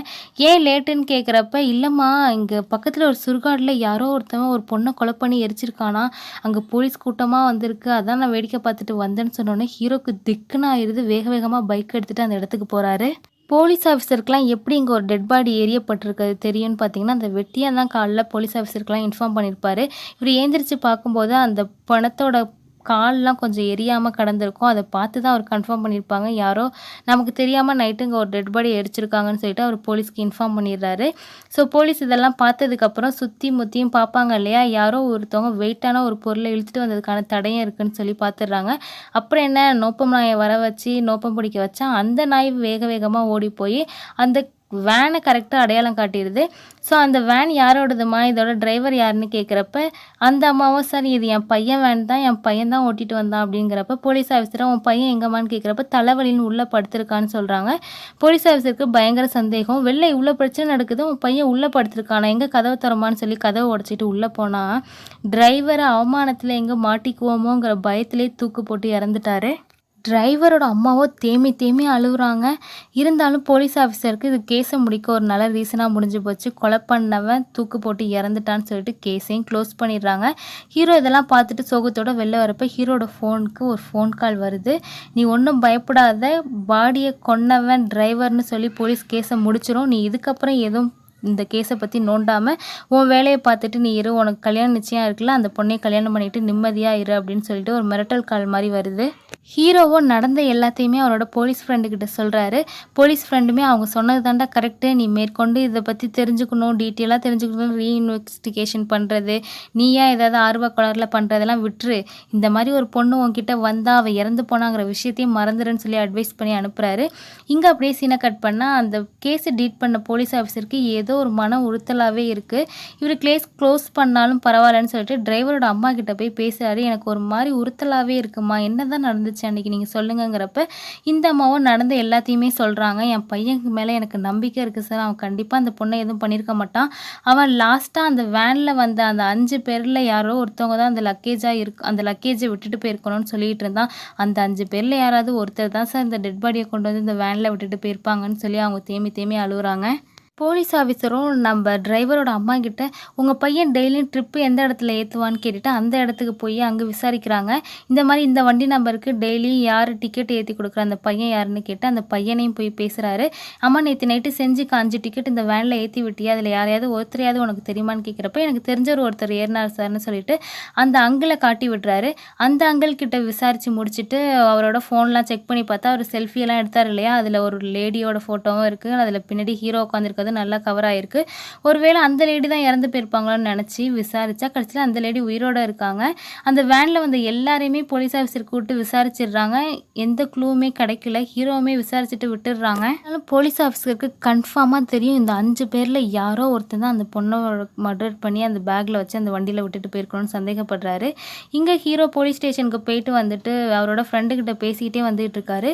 ஏன் லேட்டுன்னு கேட்குறப்ப இல்லைம்மா இங்கே பக்கத்தில் ஒரு சுடுகாட்டில் யாரோ ஒருத்தவன் ஒரு பொண்ணை கொலை பண்ணி எரிச்சிருக்கானா? அங்கே போலீஸ் கூட்டமாக வந்திருக்கு. அதான் நான் வேடிக்கை பார்த்துட்டு வந்தேன்னு சொன்னோன்னே ஹீரோக்கு திக்குன்னு ஆயிடுது. வேக வேகமாக பைக் எடுத்துகிட்டு அந்த இடத்துக்கு போகிறாரு போலீஸ் ஆஃபீஸருக்குலாம் எப்படி இங்கே ஒரு டெட் பாடி எரியப்பட்டிருக்கிறது தெரியும்னு பார்த்தீங்கன்னா அந்த வெட்டியாக தான் காலைல போலீஸ் ஆஃபீஸருக்குலாம் இன்ஃபார்ம் பண்ணியிருப்பாரு இவர் ஏந்திரிச்சு பார்க்கும்போது அந்த பணத்தோட கால்லாம் கொஞ்சம் எரியாமல் கடந்திருக்கும். அதை பார்த்து தான் அவர் கன்ஃபார்ம் பண்ணியிருப்பாங்க. யாரோ நமக்கு தெரியாமல் நைட்டு இங்கே ஒரு டெட் பாடி எரிச்சிருக்காங்கன்னு சொல்லிட்டு அவர் போலீஸ்க்கு இன்ஃபார்ம் பண்ணிடுறாரு. ஸோ போலீஸ் இதெல்லாம் பார்த்ததுக்கப்புறம் சுற்றி முற்றியும் பார்ப்பாங்க இல்லையா? யாரோ ஒருத்தவங்க வெயிட்டான ஒரு பொருளை இழுத்துட்டு வந்ததுக்கான தடையும் இருக்குன்னு சொல்லி பார்த்துடுறாங்க. அப்புறம் என்ன? நோப்பம் நாயை வர வச்சு நோப்பம் பிடிக்க வச்சா அந்த நாய் வேக வேகமாக ஓடி போய் அந்த வேனை கரெக்டாக அடையாளம் காட்டிடுது. ஸோ அந்த வேன் யாரோடதுமா? இதோட டிரைவர் யாருன்னு கேட்குறப்ப அந்த அம்மாவும் சரி இது என் பையன் வேன் தான். என் பையன் தான் ஓட்டிட்டு வந்தான். அப்படிங்கிறப்ப போலீஸ் ஆஃபீஸரை உன் பையன் எங்கம்மான்னு கேட்குறப்ப தலைவலின்னு உள்ளே படுத்திருக்கான்னு சொல்கிறாங்க போலீஸ் ஆஃபீஸருக்கு பயங்கர சந்தேகம். வெளில இவ்வளோ பிரச்சனை நடக்குது. உன் பையன் உள்ளே படுத்திருக்கானா? எங்கே கதவை தரமான்னு சொல்லி கதவை உடச்சிட்டு உள்ளே போனால் டிரைவரை அவமானத்தில் எங்கே மாட்டிக்குவோமோங்கிற பயத்திலே தூக்கு போட்டு இறந்துட்டாரு. டிரைவரோட அம்மாவோ தேமி தேமி அழுகுறாங்க. இருந்தாலும் போலீஸ் ஆஃபீஸருக்கு இது கேஸை முடிக்க ஒரு நல்ல ரீசனாக முடிஞ்சு போச்சு. கொலை பண்ணவன் தூக்கு போட்டு இறந்துட்டான்னு சொல்லிட்டு கேஸையும் க்ளோஸ் பண்ணிடுறாங்க. ஹீரோ இதெல்லாம் பார்த்துட்டு சோகத்தோட வெளில வரப்போ ஹீரோட ஃபோனுக்கு ஒரு ஃபோன் கால் வருது. நீ ஒன்றும் பயப்படாத. பாடியை கொன்னவன் டிரைவர்னு சொல்லி போலீஸ் கேஸை முடிச்சிடும் நீ இதுக்கப்புறம் எதுவும் இந்த கேஸை பற்றி நோண்டாமல் உன் வேலையை பார்த்துட்டு நீ இரு உனக்கு கல்யாணம் நிச்சயம் இருக்குல்ல அந்த பொண்ணை கல்யாணம் பண்ணிட்டு நிம்மதியாக இரு அப்படின்னு சொல்லிட்டு ஒரு மிரட்டல் கால் மாதிரி வருது. ஹீரோவோ நடந்த எல்லாத்தையுமே அவரோட போலீஸ் ஃப்ரெண்டுக்கிட்ட சொல்கிறாரு போலீஸ் ஃப்ரெண்டுமே அவங்க சொன்னது தாண்டா கரெக்டு நீ மேற்கொண்டு இதை பற்றி தெரிஞ்சுக்கணும் டீட்டெயிலாக தெரிஞ்சுக்கணும் ரீஇன்வெஸ்டிகேஷன் பண்ணுறது நீயா ஏதாவது ஆர்வ கலரில் பண்ணுறதெல்லாம் விட்டுரு. இந்த மாதிரி ஒரு பொண்ணு உன்கிட்ட வந்தால் அவள் இறந்து போனாங்கிற விஷயத்தையும் மறந்துடுன்னு சொல்லி அட்வைஸ் பண்ணி அனுப்புகிறாரு இங்கே அப்படியே சீனை கட் பண்ணால் அந்த கேஸை டீட் பண்ண போலீஸ் ஆஃபீஸருக்கு ஏதோ ஒரு மன உறுத்தலாகவே இருக்குது இவர் கிளேஸ் க்ளோஸ் பண்ணாலும் பரவாயில்லன்னு சொல்லிட்டு டிரைவரோட அம்மா கிட்ட போய் பேசுகிறாரு எனக்கு ஒரு மாதிரி உறுத்தலாகவே இருக்குமா? என்ன தான் நடந்துச்சு அன்றைக்கி நீங்கள் சொல்லுங்கங்கிறப்ப இந்த அம்மாவும் நடந்த எல்லாத்தையுமே சொல்கிறாங்க என் பையனுக்கு மேலே எனக்கு நம்பிக்கை இருக்குது சார். அவன் கண்டிப்பாக அந்த பொண்ணை எதுவும் பண்ணியிருக்க மாட்டான். அவன் லாஸ்ட்டாக அந்த வேனில் வந்த அந்த அஞ்சு பேரில் யாரோ ஒருத்தவங்க தான் அந்த லக்கேஜாக இருக்கு அந்த லக்கேஜை விட்டுட்டு போயிருக்கணும்னு சொல்லிட்டு இருந்தான். அந்த அஞ்சு பேரில் யாராவது ஒருத்தர் தான் சார் இந்த டெட் பாடியை கொண்டு வந்து இந்த வேனில் விட்டுட்டு போயிருப்பாங்கன்னு சொல்லி அவங்க தேமி தேமி அழுகுறாங்க போலீஸ் ஆஃபீஸரும் நம்ம டிரைவரோட அம்மா கிட்ட உங்கள் பையன் டெய்லியும் ட்ரிப்பு எந்த இடத்துல ஏற்றுவான்னு கேட்டுட்டு அந்த இடத்துக்கு போய் அங்கே விசாரிக்கிறாங்க. இந்த மாதிரி இந்த வண்டி நம்பருக்கு டெய்லியும் யார் டிக்கெட் ஏற்றி கொடுக்குற அந்த பையன் யாருன்னு கேட்டு அந்த பையனையும் போய் பேசுகிறாரு அம்மா நேற்று நைட்டு செஞ்சுக்கு அஞ்சு டிக்கெட் இந்த வேனில் ஏற்றி விட்டியா? அதில் யாரையாவது ஒருத்தரையாவது உனக்கு தெரியுமான்னு கேட்குறப்ப எனக்கு தெரிஞ்சவர் ஒருத்தர் ஏறினார் சார்னு சொல்லிட்டு அந்த அங்கிளை காட்டி விடுறாரு அந்த அங்கிள் கிட்ட விசாரித்து முடிச்சுட்டு அவரோட ஃபோன்லாம் செக் பண்ணி பார்த்தா அவர் செல்ஃபியெல்லாம் எடுத்தார் இல்லையா? அதில் ஒரு லேடியோட ஃபோட்டோவும் இருக்குது அதில் பின்னாடி ஹீரோ உட்காந்துருக்க இருக்கிறது நல்லா கவர் ஆயிருக்கு. ஒருவேளை அந்த லேடி தான் இறந்து போயிருப்பாங்களோன்னு நினச்சி விசாரிச்சா கடைசியில் அந்த லேடி உயிரோட இருக்காங்க. அந்த வேனில் வந்த எல்லாரையுமே போலீஸ் ஆஃபீஸர் கூப்பிட்டு விசாரிச்சிடுறாங்க. எந்த க்ளூவுமே கிடைக்கல. ஹீரோவுமே விசாரிச்சுட்டு விட்டுடுறாங்க. அதனால போலீஸ் ஆஃபீஸருக்கு கன்ஃபார்மாக தெரியும். இந்த அஞ்சு பேரில் யாரோ ஒருத்தன் தான் அந்த பொண்ணை மர்டர் பண்ணி அந்த பேக்கில் வச்சு அந்த வண்டியில் விட்டுட்டு போயிருக்கணும்னு சந்தேகப்படுறாரு. இங்கே ஹீரோ போலீஸ் ஸ்டேஷனுக்கு போயிட்டு வந்துட்டு அவரோட ஃப்ரெண்டுக்கிட்ட பேசிக்கிட்டே வந்துகிட்டு இருக்காரு.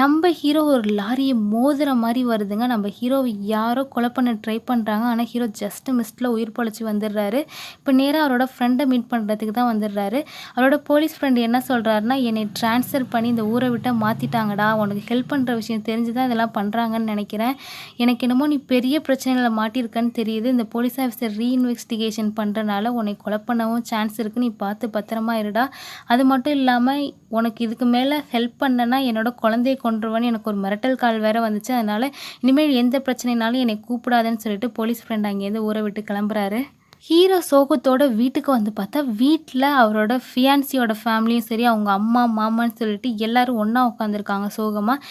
நம்ம ஹீரோ ஒரு லாரியை மோதுற மாதிரி வருதுங்க. நம்ம ஹீரோவை யாரோ கொலை பண்ண ட்ரை பண்ணுறாங்க ஆனால் ஹீரோ ஜஸ்ட் மிஸ்டில் உயிர் பொழைச்சி வந்துடுறாரு. இப்போ நேராக அவரோட ஃப்ரெண்டை மீட் பண்ணுறதுக்கு தான் வந்துடுறாரு. அவரோட போலீஸ் ஃப்ரெண்டு என்ன சொல்கிறாருன்னா என்னை ட்ரான்ஸ்ஃபர் பண்ணி இந்த ஊரை விட்ட மாற்றிட்டாங்கடா உனக்கு ஹெல்ப் பண்ணுற விஷயம் தெரிஞ்சு தான் இதெல்லாம் பண்ணுறாங்கன்னு நினைக்கிறேன். எனக்கு என்னமோ நீ பெரிய பிரச்சனையில் மாட்டியிருக்கன்னு தெரியுது. இந்த போலீஸ் ஆஃபீஸர் ரீஇன்வெஸ்டிகேஷன் பண்ணுறனால உன்னை கொலை பண்ணவும் சான்ஸ் இருக்குது நீ பார்த்து பத்திரமா இருடா. அது மட்டும் இல்லாமல் உனக்கு இதுக்கு மேலே ஹெல்ப் பண்ணனா என்னோட குழந்தைய கொண்டுருவேன்னு எனக்கு ஒரு மிரட்டல் கால் வேறு வந்துச்சு. அதனால் இனிமேல் எந்த பிரச்சனைனாலும் என்னை கூப்பிடாதேன்னு சொல்லிட்டு போலீஸ் ஃப்ரெண்ட் அங்கேருந்து ஊரை விட்டு கிளம்புறாரு. ஹீரோ சோகத்தோட வீட்டுக்கு வந்து பார்த்தா வீட்டில் அவரோட ஃபியான்சியோட ஃபேமிலியும் சரி அவங்க அம்மா மாமான்னு சொல்லிட்டு எல்லாரும் ஒன்றா உட்காந்துருக்காங்க சோகமாக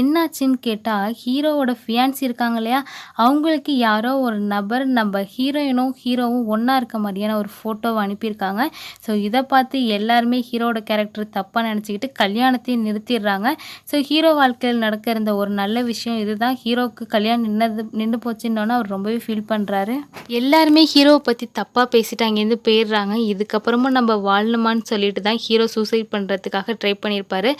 என்னாச்சுன்னு கேட்டால் ஹீரோவோட ஃபியான்சி இருக்காங்க இல்லையா? அவங்களுக்கு யாரோ ஒரு நபர் நம்ம ஹீரோயினும் ஹீரோவும் ஒன்றா இருக்க மாதிரியான ஒரு ஃபோட்டோவை அனுப்பியிருக்காங்க. ஸோ இதை பார்த்து எல்லாருமே ஹீரோட கேரக்டர் தப்பாக நினச்சிக்கிட்டு கல்யாணத்தையும் நிறுத்திடுறாங்க. ஸோ ஹீரோ வாழ்க்கையில் நடக்க இருந்த ஒரு நல்ல விஷயம் இதுதான். ஹீரோவுக்கு கல்யாணம் நின்னது நின்று போச்சுன்னோன்னா அவர் ரொம்பவே ஃபீல் பண்ணுறாரு எல்லாருமே ஹீரோவை பற்றி தப்பாக பேசிட்டு அங்கேருந்து போயிடுறாங்க. இதுக்கப்புறமும் நம்ம வாழணுமான்னு சொல்லிட்டு தான் ஹீரோ சூசைட் பண்ணுறதுக்காக ட்ரை பண்ணியிருப்பாரு.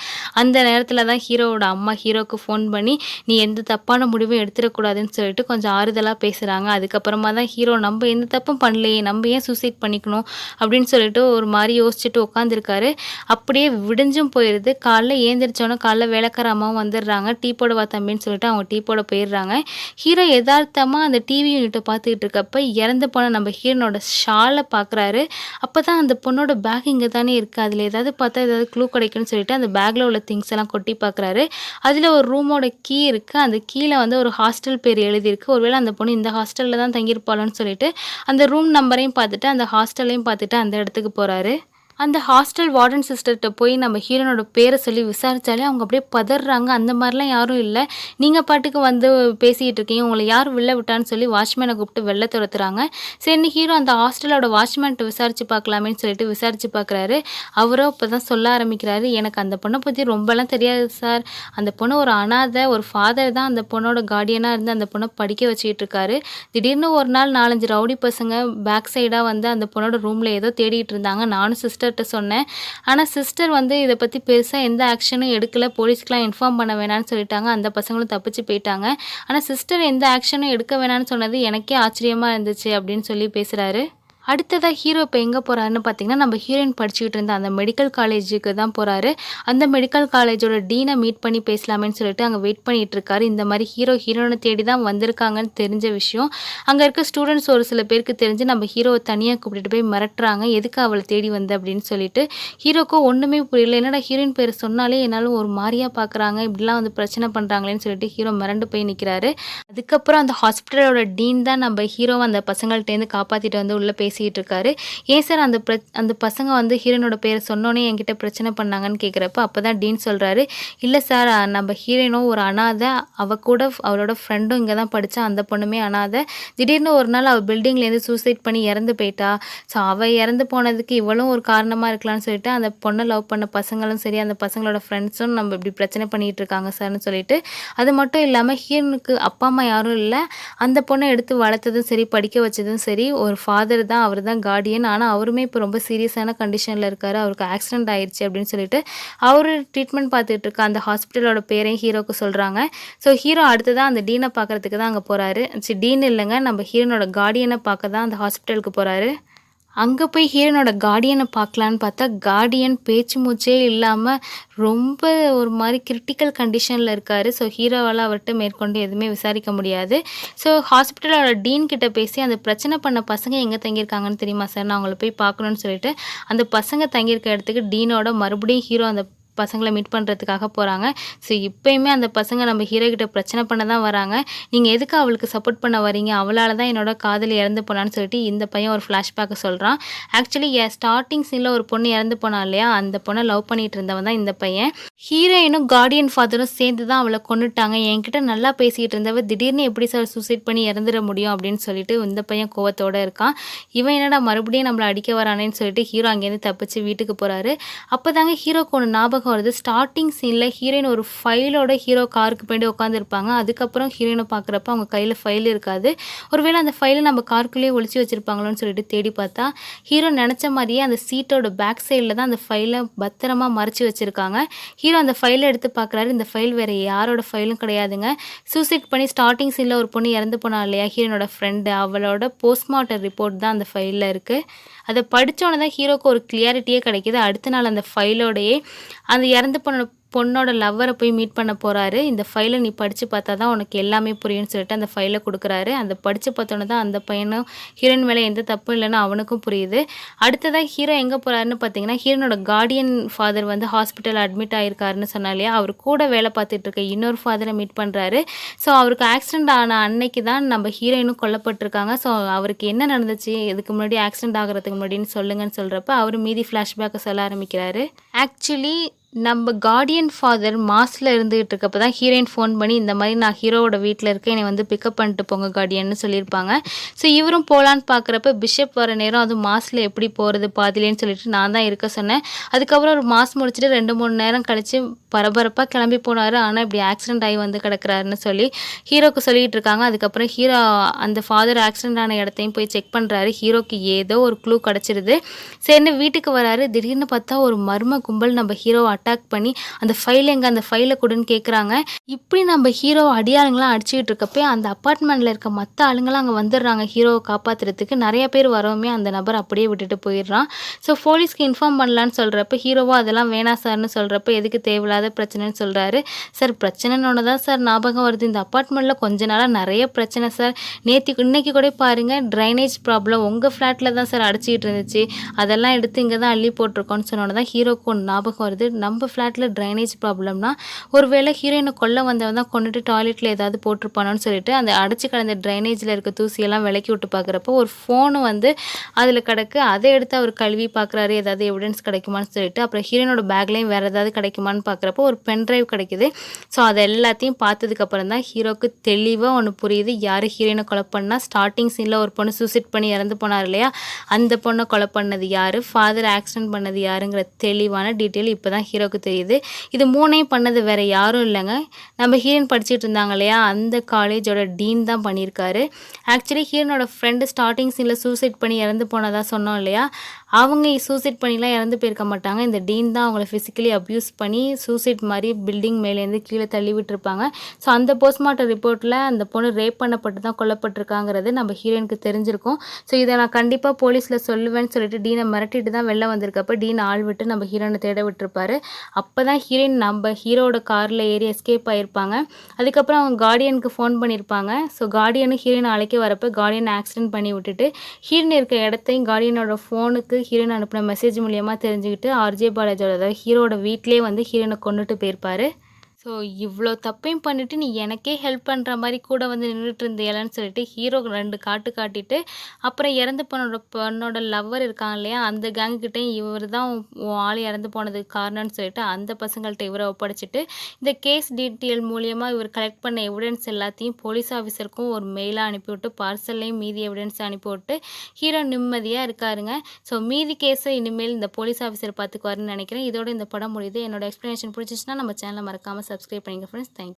அந்த நேரத்தில் தான் ஹீரோவோட அம்மா ஹீரோவுக்கு ஃபோன் பண்ணி நீ எந்த தப்பான முடிவும் எடுத்துடக்கூடாதுன்னு சொல்லிட்டு கொஞ்சம் ஆறுதலாக பேசுகிறாங்க அதுக்கப்புறமா தான் ஹீரோ நம்ம எந்த தப்பும் பண்ணலையே நம்ம ஏன் சூசைட் பண்ணிக்கணும்? அப்படின்னு சொல்லிட்டு ஒரு மாதிரி யோசிச்சுட்டு உட்காந்துருக்காரு அப்படியே விடிஞ்சும் போயிடுது காலைல ஏந்திரிச்சோன்னே காலைல வேலைக்கார அம்மாவும் வந்துடுறாங்க. டீ போட வா தம்பின்னு சொல்லிட்டு அவங்க டீ போட போயிடுறாங்க. ஹீரோ யதார்த்தமாக அந்த டிவி யூனிட்டை பார்த்துக்கிட்டு இருக்கப்ப இறந்து போன நம்ம ஹீரோ ஹீரோனோட ஷாலை பார்க்குறாரு அப்போ தான் அந்த பொண்ணோட பேக் இங்கே தானே இருக்குது அதில் ஏதாவது பார்த்தா ஏதாவது க்ளூ கிடைக்கும்னு சொல்லிட்டு அந்த பேக்கில் உள்ள திங்ஸ் எல்லாம் கொட்டி பார்க்குறாரு அதில் ஒரு ரூமோட கீ இருக்குது அந்த கீழே வந்து ஒரு ஹாஸ்டல் பேர் எழுதியிருக்கு. ஒருவேளை அந்த பொண்ணு இந்த ஹாஸ்டலில் தான் தங்கியிருப்பாளோன்னு சொல்லிட்டு அந்த ரூம் நம்பரையும் பார்த்துட்டு அந்த ஹாஸ்டல்லையும் பார்த்துட்டு அந்த இடத்துக்கு போகிறாரு அந்த ஹாஸ்டல் வார்டன் சிஸ்டர்கிட்ட போய் நம்ம ஹீரோனோட பேரை சொல்லி விசாரித்தாலே அவங்க அப்படியே பதறாங்க. அந்த மாதிரிலாம் யாரும் இல்லை. நீங்கள் பாட்டுக்கு வந்து பேசிக்கிட்டு இருக்கீங்க. உங்களை யார் வெளில விட்டான்னு சொல்லி வாட்ச்மேனை கூப்பிட்டு வெளில துரத்துறாங்க. சரி ஹீரோ அந்த ஹாஸ்டலோட வாட்ச்மேன்ட்டு விசாரித்து பார்க்கலாமேன்னு சொல்லிட்டு விசாரித்து பார்க்குறாரு. அவரும் இப்போ தான் சொல்ல ஆரம்பிக்கிறாரு. எனக்கு அந்த பொண்ணை பற்றி ரொம்பலாம் தெரியாது சார் அந்த பொண்ணு ஒரு அனாதை ஒரு ஃபாதர் தான் அந்த பொண்ணோட கார்டியனாக இருந்து அந்த பொண்ணை படிக்க வச்சுக்கிட்டு இருக்காரு. திடீர்னு ஒரு நாள் நாலஞ்சு ரவுடி பசங்க பேக் சைடாக வந்து அந்த பொண்ணோட ரூமில் ஏதோ தேடிட்டு இருந்தாங்க. நானும் சிஸ்டர் சிஸ்டர்கிட்ட சொன்னேன். ஆனால் சிஸ்டர் வந்து இதை பற்றி பெருசாக எந்த ஆக்ஷனும் எடுக்கலை. போலீஸ்க்குலாம் இன்ஃபார்ம் பண்ண வேணாம்னு சொல்லிட்டாங்க. அந்த பசங்களும் தப்பிச்சு போயிட்டாங்க. ஆனால் சிஸ்டர் எந்த ஆக்ஷனும் எடுக்க வேணாம்னு சொன்னது எனக்கே ஆச்சரியமாக இருந்துச்சு அப்படின்னு சொல்லி பேசுகிறாரு அடுத்ததாக ஹீரோ இப்போ எங்கே போகிறாருன்னு பார்த்தீங்கன்னா நம்ம ஹீரோயின் படிச்சுக்கிட்டு இருந்த அந்த மெடிக்கல் காலேஜுக்கு தான் போகிறாரு அந்த மெடிக்கல் காலேஜோட டீனை மீட் பண்ணி பேசலாமேன்னு சொல்லிட்டு அங்கே வெயிட் பண்ணிட்டு இருக்காரு. இந்த மாதிரி ஹீரோ ஹீரோனை தேடி தான் வந்திருக்காங்கன்னு தெரிஞ்ச விஷயம். அங்கே இருக்க ஸ்டூடெண்ட்ஸ் ஒரு சில பேருக்கு தெரிஞ்சு நம்ம ஹீரோவை தனியாக கூப்பிட்டுட்டு போய் மிரட்டுறாங்க. எதுக்கு அவளை தேடி வந்த அப்படின்னு சொல்லிட்டு ஹீரோக்கும் ஒன்றுமே புரியல. என்னடா ஹீரோயின் பேர் சொன்னாலே என்னாலும் ஒரு மாதிரியாக பார்க்குறாங்க இப்படிலாம் வந்து பிரச்சனை பண்ணுறாங்களேன்னு சொல்லிட்டு ஹீரோ மிரண்டு போய் நிற்கிறாரு அதுக்கப்புறம் அந்த ஹாஸ்பிட்டலோட டீன் தான் நம்ம ஹீரோவை அந்த பசங்கள்ட்டேருந்து காப்பாற்றிட்டு வந்து உள்ளே பேசிக்கிட்டு இருக்காரு ஏன் சார் அந்த பிர அந்த பசங்க வந்து ஹீரோனோட பேரை சொன்னோன்னே என்கிட்ட பிரச்சனை பண்ணாங்கன்னு கேட்குறப்ப அப்போ தான் டீன் சொல்கிறாரு இல்லை சார் நம்ம ஹீரோனும் ஒரு அனாதை அவ கூட அவளோட ஃப்ரெண்டும் இங்கே தான் படித்தா அந்த பொண்ணுமே அனாதை. திடீர்னு ஒரு நாள் அவள் பில்டிங்லேருந்து சூசைட் பண்ணி இறந்து போயிட்டா. ஸோ அவள் இறந்து போனதுக்கு இவளும் ஒரு காரணமாக இருக்கலாம்னு சொல்லிட்டு அந்த பொண்ணை லவ் பண்ண பசங்களும் சரி அந்த பசங்களோட ஃப்ரெண்ட்ஸும் நம்ம இப்படி பிரச்சனை பண்ணிகிட்டு இருக்காங்க சார்னு சொல்லிட்டு அது மட்டும் இல்லாமல் ஹீரோனுக்கு அப்பா அம்மா யாரும் இல்லை. அந்த பொண்ணை எடுத்து வளர்த்ததும் சரி படிக்க வச்சதும் சரி ஒரு ஃபாதர் தான் அவர் தான் கார்டியன் ஆனால் அவருமே இப்போ ரொம்ப சீரியஸான கண்டிஷனில் இருக்கார். அவருக்கு ஆக்சிடென்ட் ஆயிடுச்சு அப்படின்னு சொல்லிட்டு அவர் ட்ரீட்மெண்ட் பார்த்துட்டு இருக்க அந்த ஹாஸ்பிட்டலோட பேரையும் ஹீரோக்கு சொல்கிறாங்க ஸோ ஹீரோ அடுத்ததான் அந்த டீனை பார்க்குறதுக்கு தான் அங்கே போகிறாரு சரி டீன் இல்லைங்க. நம்ம ஹீரோனோட கார்டியனை பார்க்க தான் அந்த ஹாஸ்பிட்டலுக்கு போகிறாரு அங்கே போய் ஹீரோனோட கார்டியனை பார்க்கலான்னு பார்த்தா கார்டியன் பேச்சு மூச்சே இல்லாமல் ரொம்ப ஒரு மாதிரி கிரிட்டிக்கல் கண்டிஷனில் இருக்கார். ஸோ ஹீரோவால் அவர்கிட்ட மேற்கொண்டு எதுவுமே விசாரிக்க முடியாது. ஸோ ஹாஸ்பிட்டலோட டீன் கிட்ட பேசி அந்த பிரச்சனை பண்ண பசங்க எங்கே தங்கியிருக்காங்கன்னு தெரியுமா சார்? நான் அவங்கள போய் பார்க்கணுன்னு சொல்லிட்டு அந்த பசங்க தங்கியிருக்க இடத்துக்கு டீனோட மறுபடியும் ஹீரோ அந்த பசங்களை மீட் பண்ணுறதுக்காக போகிறாங்க ஸோ இப்போயுமே அந்த பசங்க நம்ம ஹீரோ கிட்ட பிரச்சனை பண்ண தான் வராங்க. நீங்கள் எதுக்கு அவளுக்கு சப்போர்ட் பண்ண வரீங்க அவளால் தான் என்னோட காதலி இறந்து போனான்னு சொல்லிட்டு இந்த பையன் ஒரு ஃப்ளாஷ்பேக்கை சொல்கிறான் ஆக்சுவலி ஸ்டார்டிங் சீனில் ஒரு பொண்ணு இறந்து போனா இல்லையா? அந்த பொண்ணை லவ் பண்ணிட்டு இருந்தவன் தான் இந்த பையன். ஹீரோயினும் கார்டியன் ஃபாதரும் சேர்ந்து தான் அவளை கொண்டுட்டாங்க என்கிட்ட நல்லா பேசிக்கிட்டு இருந்தவ திடீர்னு எப்படி சார் சூசைட் பண்ணி இறந்துட முடியும் அப்படின்னு சொல்லிட்டு இந்த பையன் கோவத்தோடு இருக்கான். இவன் என்னடா மறுபடியும் நம்மளை அடிக்க வரானேன்னு சொல்லிட்டு ஹீரோ அங்கேருந்து தப்பிச்சு வீட்டுக்கு போகிறாரு அப்போ தாங்க ஹீரோக்கு ஒன்று ஞாபகம் வருது. ஸ்டார்டிங் சீனில் ஹீரோயின் ஒரு ஃபைலோட ஹீரோ காருக்கு பின்னாடி உட்காந்துருப்பாங்க அதுக்கப்புறம் ஹீரோயினை பார்க்குறப்ப அவங்க கையில் ஃபைல் இருக்காது. ஒருவேளை அந்த ஃபைலை நம்ம காருக்குள்ளேயே ஒழிச்சு வச்சுருப்பாங்களோன்னு சொல்லிட்டு தேடி பார்த்தா ஹீரோ நினச்ச மாதிரியே அந்த சீட்டோட பேக் சைடில் தான் அந்த ஃபைலை பத்திரமா மறைச்சி வச்சுருக்காங்க. ஹீரோ அந்த ஃபைலை எடுத்து பார்க்குறாரு. இந்த ஃபைல் வேறு யாரோட ஃபைலும் கிடையாதுங்க. சூசைட் பண்ணி ஸ்டார்டிங் சீனில் ஒரு பொண்ணு இறந்து போனா இல்லையா? ஹீரோனோட ஃப்ரெண்டு அவளோட போஸ்ட்மார்ட்டம் ரிப்போர்ட் தான் அந்த ஃபைலில் இருக்குது அதை படித்தோன்னே தான் ஹீரோக்கு ஒரு கிளியாரிட்டியே கிடைக்கிது. அடுத்த நாள் அந்த ஃபைலோடையே அந்த இறந்து போன பொண்ணோட லவ்வரை போய் மீட் பண்ண போகிறாரு இந்த ஃபைலை நீ படித்து பார்த்தா தான் உனக்கு எல்லாமே புரியும்னு சொல்லிட்டு அந்த ஃபைலை கொடுக்குறாரு. அந்த படித்து பார்த்தோன்னே தான் அந்த பையனும் ஹீரோயின் மேலே எந்த தப்பும் இல்லைன்னு அவனுக்கும் புரியுது. அடுத்ததாக ஹீரோ எங்கே போகிறாருன்னு பார்த்தீங்கன்னா ஹீரோனோட கார்டியன் ஃபாதர் வந்து ஹாஸ்பிட்டல் அட்மிட் ஆகிருக்காருன்னு சொன்னாலே அவர் கூட வேலை பார்த்துட்டு இருக்க இன்னொரு ஃபாதரை மீட் பண்ணுறாரு ஸோ அவருக்கு ஆக்சிடென்ட் ஆன அன்னைக்கு தான் நம்ம ஹீரோயினும் கொல்லப்பட்டிருக்காங்க. ஸோ அவருக்கு என்ன நடந்துச்சு? இதுக்கு முன்னாடி ஆக்சிடென்ட் ஆகிறதுக்கு முன்னாடின்னு சொல்லுங்கன்னு சொல்கிறப்ப அவர் மீதி ஃப்ளாஷ்பேக்கை சொல்ல ஆரம்பிக்கிறாரு. ஆக்சுவலி நம்ம கார்டியன் ஃபாதர் மாஸில் இருந்துகிட்டு இருக்கப்ப தான் ஹீரோயின் ஃபோன் பண்ணி இந்த மாதிரி நான் ஹீரோவோட வீட்டில் இருக்கேன் என்னை வந்து பிக்கப் பண்ணிட்டு போங்க கார்டியன்னு சொல்லியிருப்பாங்க. ஸோ இவரும் போகலான்னு பார்க்குறப்ப பிஷப் வர நேரம் அது மாஸில் எப்படி போகிறது பாதிலேன்னு சொல்லிட்டு நான் தான் இருக்க சொன்னேன். அதுக்கப்புறம் ஒரு மாஸ் முடிச்சுட்டு ரெண்டு மூணு நேரம் கழித்து பரபரப்பாக கிளம்பி போனார். ஆனால் இப்படி ஆக்சிடென்ட் ஆகி வந்து கிடக்குறாருன்னு சொல்லி ஹீரோக்கு சொல்லிகிட்டு இருக்காங்க. அதுக்கப்புறம் ஹீரோ அந்த ஃபாதர் ஆக்சிடென்ட் ஆன இடத்தையும் போய் செக் பண்ணுறாரு ஹீரோக்கு ஏதோ ஒரு க்ளூ கிடச்சிருது. சரின்னு வீட்டுக்கு வராரு. திடீர்னு பார்த்தா ஒரு மர்ம கும்பல் நம்ம ஹீரோ அட்டாக் பண்ணி அந்த ஃபைல் எங்கே அந்த ஃபைலை கொடுன்னு கேட்குறாங்க இப்படி நம்ம ஹீரோ அடியாளுங்களாம் அடிச்சுக்கிட்டு இருக்கப்பே அந்த அப்பார்ட்மெண்ட்டில் இருக்க மற்ற ஆளுங்களாம் அங்கே வந்துடுறாங்க ஹீரோவை காப்பாற்றுறதுக்கு நிறைய பேர் வரவுமே அந்த நபர் அப்படியே விட்டுட்டு போயிடுறான். ஸோ போலீஸ்க்கு இன்ஃபார்ம் பண்ணலான்னு சொல்கிறப்ப ஹீரோவோ அதெல்லாம் வேணாம் சார்னு சொல்கிறப்ப எதுக்கு தேவையில்லாத பிரச்சனைன்னு சொல்கிறாரு சார் பிரச்சனைன்னு தான் சார் ஞாபகம் வருது. இந்த அப்பார்ட்மெண்ட்டில் கொஞ்ச நாளாக நிறைய பிரச்சனை சார் நேற்று இன்னைக்கு கூட பாருங்கள் ட்ரைனேஜ் ப்ராப்ளம் உங்கள் ஃப்ளாட்டில் தான் சார் அடிச்சிக்கிட்டு இருந்துச்சு. அதெல்லாம் எடுத்து இங்கே தான் அள்ளி போட்டிருக்கோன்னு சொன்னோன்னே தான் ஹீரோக்கு ஒன்று ஞாபகம் வருது. நம்ம ஃப்ளாட்டில் ட்ரைனேஜ் ப்ராப்ளம்னா ஒரு வேளை ஹீரோயினை கொல்ல வந்தவன் தான் கொண்டுட்டு டாய்லெட்டில் ஏதாவது போட்டிருப்பானோன்னு சொல்லிட்டு அந்த அடைச்சி கிடந்த ட்ரைனேஜில் இருக்க தூசியெல்லாம் விலக்கி விட்டு பார்க்குறப்போ ஒரு ஃபோனு வந்து அதில் கிடக்கு அதை எடுத்து அவர் கழுவி பார்க்குறாரு ஏதாவது எவிடன்ஸ் கிடைக்குமான்னு சொல்லிட்டு அப்புறம் ஹீரோனோட பேக்லேயும் வேறு ஏதாவது கிடைக்குமான்னு பார்க்குறப்போ ஒரு பென் ட்ரைவ் கிடைக்குது. ஸோ அதை எல்லாத்தையும் பார்த்ததுக்கப்புறம் தான் ஹீரோக்கு தெளிவாக ஒன்று புரியுது யார் ஹீரோயினை கொலை பண்ணால் ஸ்டார்டிங் சீனில் ஒரு பொண்ணு சூசைட் பண்ணி இறந்து போனார் இல்லையா அந்த பொண்ணை கொலை பண்ணது யார் ஃபாதர் ஆக்சிடென்ட் பண்ணது யாருங்கிற தெளிவான டீட்டெயில் இப்போ தான் ஹீரோக்கு தெரியுது. இது மூணையும் பண்ணது வேறு யாரும் இல்லைங்க. நம்ம ஹீரோயின் படிச்சுட்டு இருந்தாங்க இல்லையா? அந்த காலேஜோட டீன் தான் பண்ணியிருக்காரு. ஆக்சுவலி ஹீரோனோட ஃப்ரெண்டு ஸ்டார்டிங் சீனில் சூசைட் பண்ணி இறந்து போனதாக சொன்னோம் இல்லையா? அவங்க சூசைட் பண்ணிலாம் இறந்து போயிருக்க மாட்டாங்க. இந்த டீன் தான் அவங்கள ஃபிசிக்கலி அப்யூஸ் பண்ணி சூசைட் மாதிரி பில்டிங் மேலேருந்து கீழே தள்ளி விட்டுருப்பாங்க. ஸோ அந்த போஸ்ட்மார்ட்டம் ரிப்போர்ட்டில் அந்த பொண்ணு ரேப் பண்ணப்பட்டு தான் கொல்லப்பட்டிருக்காங்கிறது நம்ம ஹீரோயினுக்கு தெரிஞ்சிருக்கும். ஸோ இதை நான் கண்டிப்பாக போலீஸில் சொல்லுவேன்னு சொல்லிட்டு டீனை மிரட்டிட்டு தான் வெளில வந்திருக்கப்ப டீன் ஆள் விட்டு நம்ம ஹீரோனை தேட விட்டுருப்பாரு. அப்போ தான் ஹீரோயின் நம்ம ஹீரோட காரில் ஏறி எஸ்கேப் ஆகிருப்பாங்க அதுக்கப்புறம் அவங்க கார்டியனுக்கு ஃபோன் பண்ணியிருப்பாங்க ஸோ கார்டியனு ஹீரோயின் அழைக்க வரப்போ கார்டியன் ஆக்சிடென்ட் பண்ணி விட்டுட்டு ஹீரோயின் இருக்க இடத்தையும் கார்டியனோட ஃபோனுக்கு ஹீரோயின் அனுப்பின மெசேஜ் மூலியமாக தெரிஞ்சுக்கிட்டு ஆர்ஜே பாலாஜியோட அதாவது ஹீரோட வீட்டிலே வந்து ஹீரோயினை கொண்டுட்டு போயிருப்பாரு. ஸோ இவ்வளோ தப்பையும் பண்ணிவிட்டு நீ எனக்கே ஹெல்ப் பண்ணுற மாதிரி கூட வந்து நின்றுட்டு இருந்தியலன்னு சொல்லிட்டு ஹீரோ ரெண்டு காட்டு காட்டிட்டு அப்புறம் இறந்து போனோட பொண்ணோட லவ்வர் இருக்காங்க இல்லையா அந்த கேங்குக்கிட்டையும் இவர் தான் உன் ஆள் இறந்து போனதுக்கு காரணம்னு சொல்லிட்டு அந்த பசங்கள்கிட்ட இவரை ஒப்படைச்சிட்டு இந்த கேஸ் டீட்டெயில் மூலியமாக இவர் கலெக்ட் பண்ண எவிடன்ஸ் எல்லாத்தையும் போலீஸ் ஆஃபீஸருக்கும் ஒரு மெயிலாக அனுப்பிவிட்டு பார்சல்லையும் மீதி எவிடன்ஸ் அனுப்பிவிட்டு ஹீரோ நிம்மதியாக இருக்காருங்க. ஸோ மீதி கேஸை இனிமேல் இந்த போலீஸ் ஆஃபீஸர் பார்த்துக்குவாருன்னு நினைக்கிறேன். இதோட இந்த படம் முடியுது. என்னோட எக்ஸ்ப்ளனேஷன் பிடிச்சிச்சுன்னா நம்ம சேனலை மறக்காமல் சப்ஸ்கிரைப் பண்ணிங்க ஃப்ரெண்ட்ஸ் தேங்க்யூ